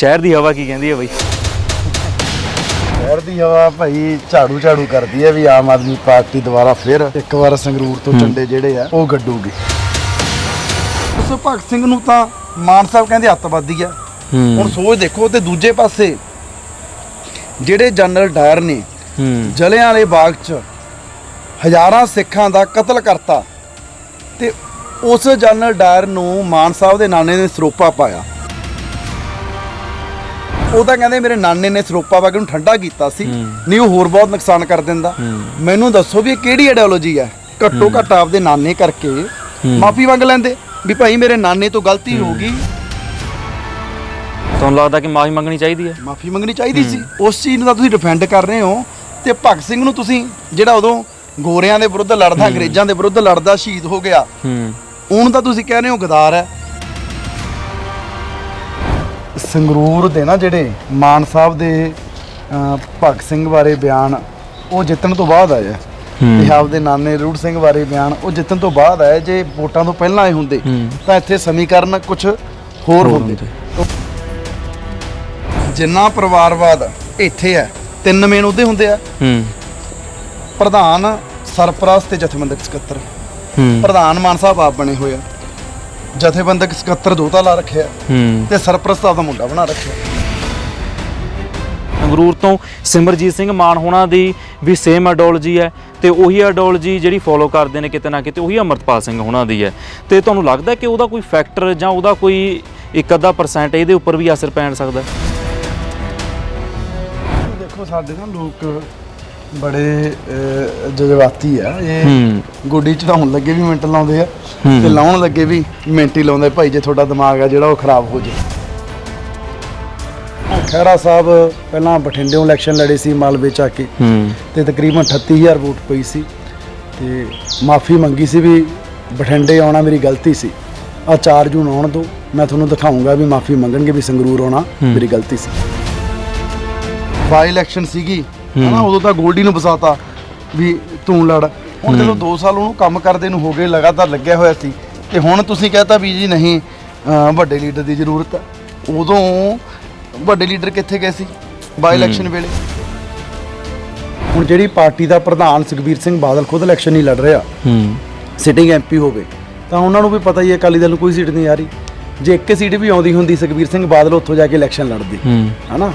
ਸ਼ਹਿਰ ਦੀ ਹਵਾ ਕੀ ਕਹਿੰਦੀ ਹੈ ਬਈ? ਸ਼ਹਿਰ ਦੀ ਹਵਾ ਭਾਈ ਝਾੜੂ ਝਾੜੂ ਕਰਦੀ ਹੈ ਵੀ ਆਮ ਆਦਮੀ ਪਾਰਟੀ ਦੁਬਾਰਾ ਫਿਰ ਇੱਕ ਵਾਰ ਸੰਗਰੂਰ ਤੋਂ ਝੰਡੇ ਜਿਹੜੇ ਆ ਉਹ ਗੱਡੂਗੀ। ਉਸ ਭਗਤ ਸਿੰਘ ਨੂੰ ਤਾਂ ਮਾਨ ਸਾਹਿਬ ਕਹਿੰਦੇ ਅੱਤਵਾਦੀ ਆ। ਹੁਣ ਸੋਚ ਦੇਖੋ ਤੇ ਦੂਜੇ ਪਾਸੇ ਜਿਹੜੇ ਜਨਰਲ ਡਾਇਰ ਨੇ ਜਲਿਆਂ ਵਾਲੇ ਬਾਗ 'ਚ ਹਜ਼ਾਰਾਂ ਸਿੱਖਾਂ ਦਾ ਕਤਲ ਕਰਤਾ ਤੇ ਉਸ ਜਨਰਲ ਡਾਇਰ ਨੂੰ ਮਾਨ ਸਾਹਿਬ ਦੇ ਨਾਨੇ ਨੇ ਸਰੋਪਾ ਪਾਇਆ। ਉਹ ਤਾਂ ਕਹਿੰਦੇ ਮੇਰੇ ਨਾਨੇ ਨੇ ਸਰੋਪਾ ਪਾ ਕੇ ਉਹਨੂੰ ਠੰਡਾ ਕੀਤਾ ਸੀ। ਨਹੀਂ ਉਹ ਹੋਰ ਬਹੁਤ ਨੁਕਸਾਨ ਕਰ ਦਿੰਦਾ। ਮੈਨੂੰ ਦੱਸੋ ਵੀ ਇਹ ਕਿਹੜੀ ਆਈਡੀਓਲੋਜੀ ਹੈ? ਘੱਟੋ ਘੱਟ ਆਪਦੇ ਨਾਨੇ ਕਰਕੇ ਮਾਫੀ ਮੰਗ ਲੈਂਦੇ। ਵੀ ਭਾਈ ਮੇਰੇ ਨਾਨੇ ਤੋਂ ਗਲਤੀ ਹੋ। ਗਈ। ਤੁਹਾਨੂੰ ਲੱਗਦਾ ਕਿ ਮਾਫੀ ਮੰਗਣੀ ਚਾਹੀਦੀ ਹੈ? ਮਾਫੀ ਮੰਗਣੀ ਚਾਹੀਦੀ ਸੀ। ਉਸ ਚੀਜ਼ ਨੂੰ ਤਾਂ ਤੁਸੀਂ ਡਿਫੈਂਡ ਕਰ ਰਹੇ ਹੋ ਤੇ ਭਗਤ ਸਿੰਘ ਨੂੰ ਤੁਸੀਂ ਜਿਹੜਾ ਉਦੋਂ ਗੋਰਿਆਂ ਦੇ ਵਿਰੁੱਧ ਲੜਦਾ ਅੰਗਰੇਜ਼ਾਂ ਦੇ ਵਿਰੁੱਧ ਲੜਦਾ ਸ਼ਹੀਦ ਹੋ ਗਿਆ। ਹੂੰ। ਉਹਨੂੰ ਤਾਂ ਤੁਸੀਂ ਕਹਿ ਰਹੇ ਹੋ ਗਦਾਰ ਹੈ। ਸੰਗਰੂਰ ਦੇ ਨਾ ਜਿਹੜੇ ਮਾਨ ਸਾਹਿਬ ਦੇ ਭਗਤ ਸਿੰਘ ਬਾਰੇ ਬਿਆਨ ਉਹ ਜਿੱਤਣ ਤੋਂ ਬਾਅਦ ਆਇਆ। ਤੇ ਆਪਦੇ ਨਾਨੇ ਰੂੜ ਸਿੰਘ ਬਾਰੇ ਬਿਆਨ ਉਹ ਜਿੱਤਣ ਤੋਂ ਬਾਅਦ ਆਇਆ। ਜੇ ਵੋਟਾਂ ਤੋਂ ਪਹਿਲਾਂ ਆਏ ਹੁੰਦੇ ਤਾਂ ਇੱਥੇ ਸਮੀਕਰਨ ਕੁਝ ਹੋਰ ਹੁੰਦੇ। ਜਿੰਨਾ ਪਰਿਵਾਰਵਾਦ ਇੱਥੇ ਹੈ ਤਿੰਨ ਮੇਨ ਉਹਦੇ ਹੁੰਦੇ ਆ। ਹੂੰ। ਪ੍ਰਧਾਨ ਸਰਪ੍ਰਸਤ ਤੇ ਜਥੇਬੰਦਕ ਸਕੱਤਰ। ਹੂੰ। ਪ੍ਰਧਾਨ ਮਾਨ ਸਾਹਿਬ ਆਪ ਬਣੇ ਹੋਏ ਆ। ਜਥੇਬੰਦਕ ਸਕੱਤਰ ਦੋਤਾ ਲਾ ਰੱਖਿਆ। ਹੂੰ। ਤੇ ਸਰਪ੍ਰਸਤ ਆਪਦਾ ਮੁੰਡਾ ਬਣਾ ਰੱਖਿਆ। ਸੰਗਰੂਰ ਤੋਂ ਸਿਮਰਜੀਤ ਸਿੰਘ ਮਾਨ ਹੋਣਾ ਦੀ ਵੀ ਸੇਮ ਆਈਡੀਓਲੋਜੀ ਹੈ ਤੇ ਉਹੀ ਆਈਡੀਓਲੋਜੀ ਜਿਹੜੀ ਫੋਲੋ ਕਰਦੇ ਨੇ ਕਿਤੇ ਨਾ ਕਿਤੇ ਉਹੀ ਅਮਰਤਪਾਲ ਸਿੰਘ ਹੋਣਾ ਦੀ ਹੈ। ਤੇ ਤੁਹਾਨੂੰ ਲੱਗਦਾ ਕਿ ਉਹਦਾ ਕੋਈ ਫੈਕਟਰ ਜਾਂ ਉਹਦਾ ਕੋਈ ਇੱਕ ਅੱਧਾ ਪਰਸੈਂਟ ਇਹਦੇ ਉੱਪਰ ਵੀ ਅਸਰ ਪੈਣ ਸਕਦਾ? ਦੇਖੋ ਸਾਡੇ ਨਾ ਲੋਕ ਬੜੇ ਜਜ਼ਬਾਤੀ ਆ। ਇਹ ਗੋਡੀ ਚੜਾਉਣ ਲੱਗੇ ਵੀ ਮਿੰਟ ਲਾਉਂਦੇ ਆ। ਤੇ ਲਾਉਣ ਲੱਗੇ ਵੀ ਮਿੰਟ ਹੀ ਲਾਉਂਦੇ ਭਾਈ ਜੇ ਤੁਹਾਡਾ ਦਿਮਾਗ ਆ ਜਿਹੜਾ ਉਹ ਖਰਾਬ ਹੋ ਜੇ। ਖਹਿਰਾ ਸਾਹਿਬ ਪਹਿਲਾਂ ਬਠਿੰਡਿਓਂ ਇਲੈਕਸ਼ਨ ਲੜੇ ਸੀ ਮਾਲਵੇ ਚ ਆ ਕੇ। ਤੇ ਤਕਰੀਬਨ 38000 ਵੋਟ ਪਈ ਸੀ। ਤੇ ਮਾਫੀ ਮੰਗੀ ਸੀ ਵੀ ਬਠਿੰਡੇ ਆਉਣਾ ਮੇਰੀ ਗਲਤੀ ਸੀ। ਆ 4 ਜੂਨ ਆਉਣ ਦੋ ਮੈਂ ਤੁਹਾਨੂੰ ਦਿਖਾਉਂਗਾ ਵੀ ਮਾਫੀ ਮੰਗਣਗੇ ਵੀ ਸੰਗਰੂਰ ਆਉਣਾ ਮੇਰੀ ਗਲਤੀ ਸੀ। ਬਾਈ ਇਲੈਕਸ਼ਨ ਸੀਗੀ। ਹਨਾ ਉਦੋਂ ਤਾਂ ਗੋਲਡੀ ਨੂੰ ਫਸਾਤਾ ਵੀ ਤੂੰ ਲੜ। ਹੁਣ ਜਦੋਂ 2 ਸਾਲ ਉਹਨੂੰ ਕੰਮ ਕਰਦੇ ਨੂੰ ਹੋ ਗਏ ਲਗਾਤਾਰ ਲੱਗਿਆ ਹੋਇਆ ਸੀ ਤੇ ਹੁਣ ਤੁਸੀਂ ਕਹਤਾ ਵੀ ਜੀ ਨਹੀਂ ਵੱਡੇ ਲੀਡਰ ਦੀ ਜ਼ਰੂਰਤ ਹੈ। ਉਦੋਂ ਵੱਡੇ ਲੀਡਰ ਕਿੱਥੇ ਗਏ ਸੀ? ਬਾਈ ਇਲੈਕਸ਼ਨ ਵੇਲੇ। ਹੁਣ ਜਿਹੜੀ ਪਾਰਟੀ ਦਾ ਪ੍ਰਧਾਨ ਸੁਖਬੀਰ ਸਿੰਘ ਬਾਦਲ ਖੁਦ ਇਲੈਕਸ਼ਨ ਨਹੀਂ ਲੜ ਰਿਹਾ ਹੂੰ। ਸਿਟਿੰਗ ਐਮਪੀ ਹੋਵੇ ਤਾਂ ਉਹਨਾਂ ਨੂੰ ਵੀ ਪਤਾ ਹੀ ਹੈ ਅਕਾਲੀ ਦਲ ਨੂੰ ਕੋਈ ਸੀਟ ਨਹੀਂ ਆ ਰਹੀ। ਜੇ ਇੱਕ ਸੀਟ ਵੀ ਆਉਂਦੀ ਹੁੰਦੀ ਸੁਖਬੀਰ ਸਿੰਘ ਬਾਦਲ ਉੱਥੋਂ ਜਾ ਕੇ ਇਲੈਕਸ਼ਨ ਲੜਦੇ। ਹੂੰ। ਹਨਾ?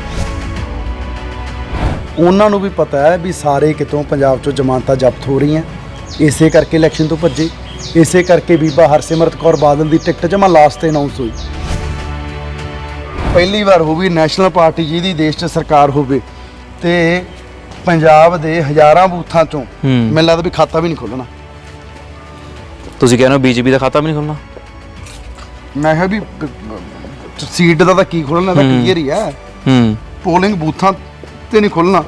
ਉਹਨਾਂ ਨੂੰ ਵੀ ਪਤਾ ਹੈ ਵੀ ਸਾਰੇ ਕਿਤੋਂ ਪੰਜਾਬ ਚੋਂ ਜ਼ਮਾਨਤਾਂ ਜ਼ਬਤ ਹੋ ਰਹੀਆਂ। ਇਸੇ ਕਰਕੇ ਇਲੈਕਸ਼ਨ ਤੋਂ ਭੱਜੇ। ਇਸੇ ਕਰਕੇ ਬੀਬਾ ਹਰਸਿਮਰਤ ਕੌਰ ਬਾਦਲ ਦੀ ਟਿਕਟ ਜਮਾ ਲਾਸਟ ਤੇ ਅਨਾਉਂਸ ਹੋਈ। ਪਹਿਲੀ ਵਾਰ ਹੋਊਗੀ ਨੈਸ਼ਨਲ ਪਾਰਟੀ ਜਿਹਦੀ ਦੇਸ਼ 'ਚ ਸਰਕਾਰ ਹੋਵੇ ਤੇ ਪੰਜਾਬ ਦੇ ਹਜ਼ਾਰਾਂ ਬੂਥਾਂ ਚੋਂ। ਮੈਨੂੰ ਲੱਗਦਾ ਵੀ ਖਾਤਾ ਵੀ ਨਹੀਂ ਖੋਲਣਾ ਤੁਸੀਂ ਕਹਿੰਦੇ ਹੋ ਬੀਜੇਪੀ ਦਾ ਖਾਤਾ ਵੀ ਨਹੀਂ ਖੁੱਲਣਾ ਮੈਂ ਕਿਹਾ ਵੀ ਸੀਟ ਦਾ ਤਾਂ ਕੀ ਖੋਲਣਾ ਤਾਂ। ਕਲੀਅਰ ਹੀ ਹੈ। ਹੂੰ। ਪੋਲਿੰਗ ਬੂਥਾਂ ਤੇ ਨਹੀਂ ਖੁੱਲਣਾ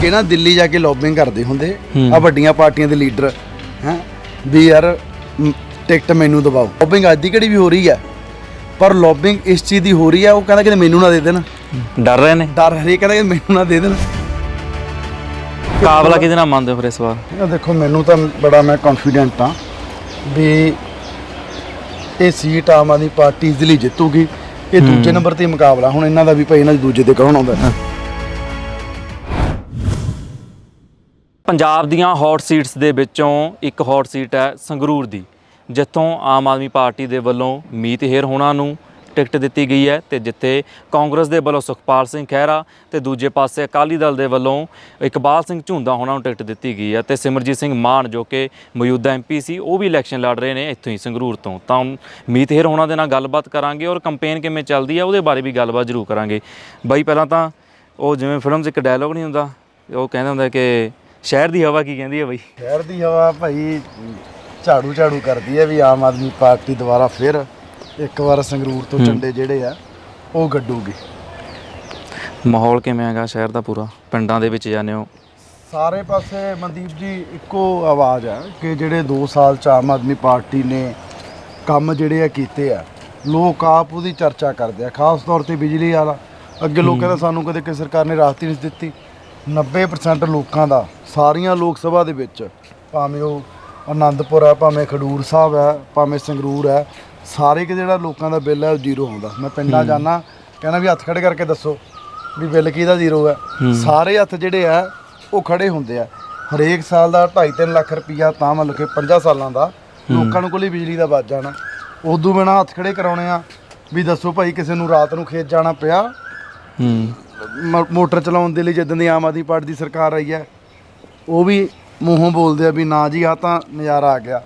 ਕਿ ਨਾ ਦਿੱਲੀ ਜਾ ਕੇ ਲੌਬਿੰਗ ਕਰਦੇ ਹੁੰਦੇ। ਆ ਵੱਡੀਆਂ ਪਾਰਟੀਆਂ ਦੇ ਲੀਡਰ ਹੈ ਵੀ ਯਾਰ ਟਿਕਟ ਮੈਨੂੰ ਦਬਾਓ ਲੌਬਿੰਗ ਅੱਜ ਦੀ ਕਿਹੜੀ ਵੀ ਹੋ ਰਹੀ ਹੈ ਪਰ ਲੌਬਿੰਗ ਇਸ ਚੀਜ਼ ਦੀ ਹੋ ਰਹੀ ਹੈ ਉਹ ਕਹਿੰਦਾ ਕਿ ਮੈਨੂੰ ਨਾ ਦੇ ਦੇਣ। ਡਰ ਰਹੇ ਨੇ? ਡਰ ਹਰੇਕ ਕਹਿੰਦਾ ਕਿ ਮੈਨੂੰ ਨਾ ਦੇ ਦੇਣ। ਕਾਬਲਾ ਕਿਹਦੇ ਨਾਲ ਮੰਨਦੇ ਹੋ ਫਿਰ ਇਸ ਵਾਰ? ਇਹ ਦੇਖੋ ਮੈਨੂੰ ਤਾਂ ਬੜਾ ਮੈਂ ਕੌਨਫੀਡੈਂਟ ਹਾਂ ਵੀ ਇਹ ਸੀਟ ਆਮ ਆਦਮੀ ਪਾਰਟੀ ਇਜ਼ੀਲੀ ਜਿੱਤੂਗੀ। ਇਹ ਦੂਜੇ ਨੰਬਰ ਤੇ ਮੁਕਾਬਲਾ। ਹੁਣ ਇਹਨਾਂ ਦਾ ਵੀ ਭਾਈ ਇਹਨਾਂ ਦੇ ਦੂਜੇ ਤੇ ਕੌਣ ਆਉਂਦਾ? ਪੰਜਾਬ ਦੀਆਂ ਹੌਟ ਸੀਟਸ ਦੇ ਵਿੱਚੋਂ ਇੱਕ ਹੌਟ ਸੀਟ ਹੈ ਸੰਗਰੂਰ ਦੀ ਜਿੱਥੋਂ ਆਮ ਆਦਮੀ ਪਾਰਟੀ ਦੇ ਵੱਲੋਂ ਮੀਤ ਹੇਰ ਹੋਣਾ ਨੂੰ ਟਿਕਟ ਦਿੱਤੀ ਗਈ ਹੈ ਤੇ ਜਿੱਥੇ ਕਾਂਗਰਸ ਦੇ ਵੱਲੋਂ ਸੁਖਪਾਲ ਸਿੰਘ ਖਹਿਰਾ ਤੇ ਦੂਜੇ ਪਾਸੇ ਅਕਾਲੀ ਦਲ ਦੇ ਵੱਲੋਂ ਇਕਬਾਲ ਸਿੰਘ ਝੁੰਦਾ ਹੋਣਾ ਨੂੰ ਟਿਕਟ ਦਿੱਤੀ ਗਈ ਹੈ ਤੇ ਸਿਮਰਜੀਤ ਸਿੰਘ ਮਾਨ ਜੋ ਕਿ ਮੌਜੂਦਾ ਐਮਪੀ ਸੀ, ਉਹ ਵੀ ਇਲੈਕਸ਼ਨ ਲੜ ਰਹੇ ਨੇ ਇੱਥੋਂ ਹੀ ਸੰਗਰੂਰ ਤੋਂ। ਤਾਂ ਮੀਤ ਹੇਰ ਹੋਣਾ ਦੇ ਨਾਲ ਗੱਲਬਾਤ ਕਰਾਂਗੇ ਔਰ ਕੰਪੇਨ ਕਿਵੇਂ ਚੱਲਦੀ ਹੈ ਉਹਦੇ ਬਾਰੇ ਵੀ ਗੱਲਬਾਤ ਜ਼ਰੂਰ ਕਰਾਂਗੇ। ਬਾਈ, ਪਹਿਲਾਂ ਤਾਂ ਉਹ ਜਿਵੇਂ ਫਿਲਮ 'ਚ ਇੱਕ ਡਾਇਲੋਗ ਨਹੀਂ ਹੁੰਦਾ, ਉਹ ਕਹਿੰਦਾ ਹੁੰਦਾ ਕਿ ਸ਼ਹਿਰ ਦੀ ਹਵਾ ਕੀ ਕਹਿੰਦੀ ਹੈ ਬਾਈ? ਸ਼ਹਿਰ ਦੀ ਹਵਾ ਭਾਈ ਝਾੜੂ ਝਾੜੂ ਕਰਦੀ ਹੈ ਵੀ ਆਮ ਆਦਮੀ ਪਾਰਟੀ ਦੁਬਾਰਾ ਫਿਰ ਇੱਕ ਵਾਰ ਸੰਗਰੂਰ ਤੋਂ ਝੰਡੇ ਜਿਹੜੇ ਆ ਉਹ ਗੱਡੂਗੀ। ਮਾਹੌਲ ਕਿਵੇਂ ਹੈਗਾ ਸ਼ਹਿਰ ਦਾ ਪੂਰਾ? ਪਿੰਡਾਂ ਦੇ ਵਿੱਚ ਜਾਂਦੇ ਹੋ? ਸਾਰੇ ਪਾਸੇ ਮਨਦੀਪ ਜੀ ਇੱਕੋ ਆਵਾਜ਼ ਹੈ ਕਿ ਜਿਹੜੇ 2 ਸਾਲ ਚ ਆਮ ਆਦਮੀ ਪਾਰਟੀ ਨੇ ਕੰਮ ਜਿਹੜੇ ਆ ਕੀਤੇ ਆ ਲੋਕ ਆਪ ਉਹਦੀ ਚਰਚਾ ਕਰਦੇ ਆ ਖਾਸ ਤੌਰ ਤੇ ਬਿਜਲੀ ਵਾਲਾ। ਅੱਗੇ ਲੋਕ ਕਹਿੰਦੇ ਸਾਨੂੰ ਕਦੇ ਕਿਸੇ ਸਰਕਾਰ ਨੇ ਰਾਹਤ ਨਹੀਂ ਦਿੱਤੀ। 90% ਲੋਕਾਂ ਦਾ ਸਾਰੀਆਂ ਲੋਕ ਸਭਾ ਦੇ ਵਿੱਚ ਭਾਵੇਂ ਉਹ ਆਨੰਦਪੁਰ ਹੈ ਭਾਵੇਂ ਖਡੂਰ ਸਾਹਿਬ ਹੈ ਭਾਵੇਂ ਸੰਗਰੂਰ ਹੈ ਸਾਰੇ ਕਿ ਜਿਹੜਾ ਲੋਕਾਂ ਦਾ ਬਿੱਲ ਹੈ ਉਹ ਜ਼ੀਰੋ ਆਉਂਦਾ ਮੈਂ ਪਿੰਡਾਂ ਜਾਣਾ ਕਹਿੰਦਾ ਵੀ ਹੱਥ ਖੜੇ ਕਰਕੇ ਦੱਸੋ ਵੀ ਬਿੱਲ ਕਿਹਦਾ ਜ਼ੀਰੋ ਹੈ। ਸਾਰੇ ਹੱਥ ਜਿਹੜੇ ਆ ਉਹ ਖੜੇ ਹੁੰਦੇ ਆ। ਹਰੇਕ ਸਾਲ ਦਾ 2.5 ਲੱਖ ਰੁਪਈਆ ਤਾਂ ਮੰਨ ਕਿ 50 ਸਾਲਾਂ ਦਾ ਲੋਕਾਂ ਨੂੰ ਕੋਲੇ ਬਿਜਲੀ ਦਾ ਬਚ ਜਾਣਾ। ਉਦੋਂ ਬਿਨਾ ਹੱਥ ਖੜੇ ਕਰਾਉਣੇ ਆ ਵੀ ਦੱਸੋ ਭਾਈ ਕਿਸੇ ਨੂੰ ਰਾਤ ਨੂੰ ਖੇਤ ਜਾਣਾ ਪਿਆ। ਹੂੰ। ਮੋਟਰ ਚਲਾਉਣ ਦੇ ਲਈ ਜਦੋਂ ਦੀ ਆਮ ਆਦਮੀ ਪਾਰਟੀ ਦੀ ਸਰਕਾਰ ਆਈ ਹੈ ਉਹ ਵੀ ਮੂੰਹੋਂ ਬੋਲਦੇ ਆ ਵੀ ਨਾ ਜੀ ਆ ਤਾਂ ਨਜ਼ਾਰਾ ਆ ਗਿਆ।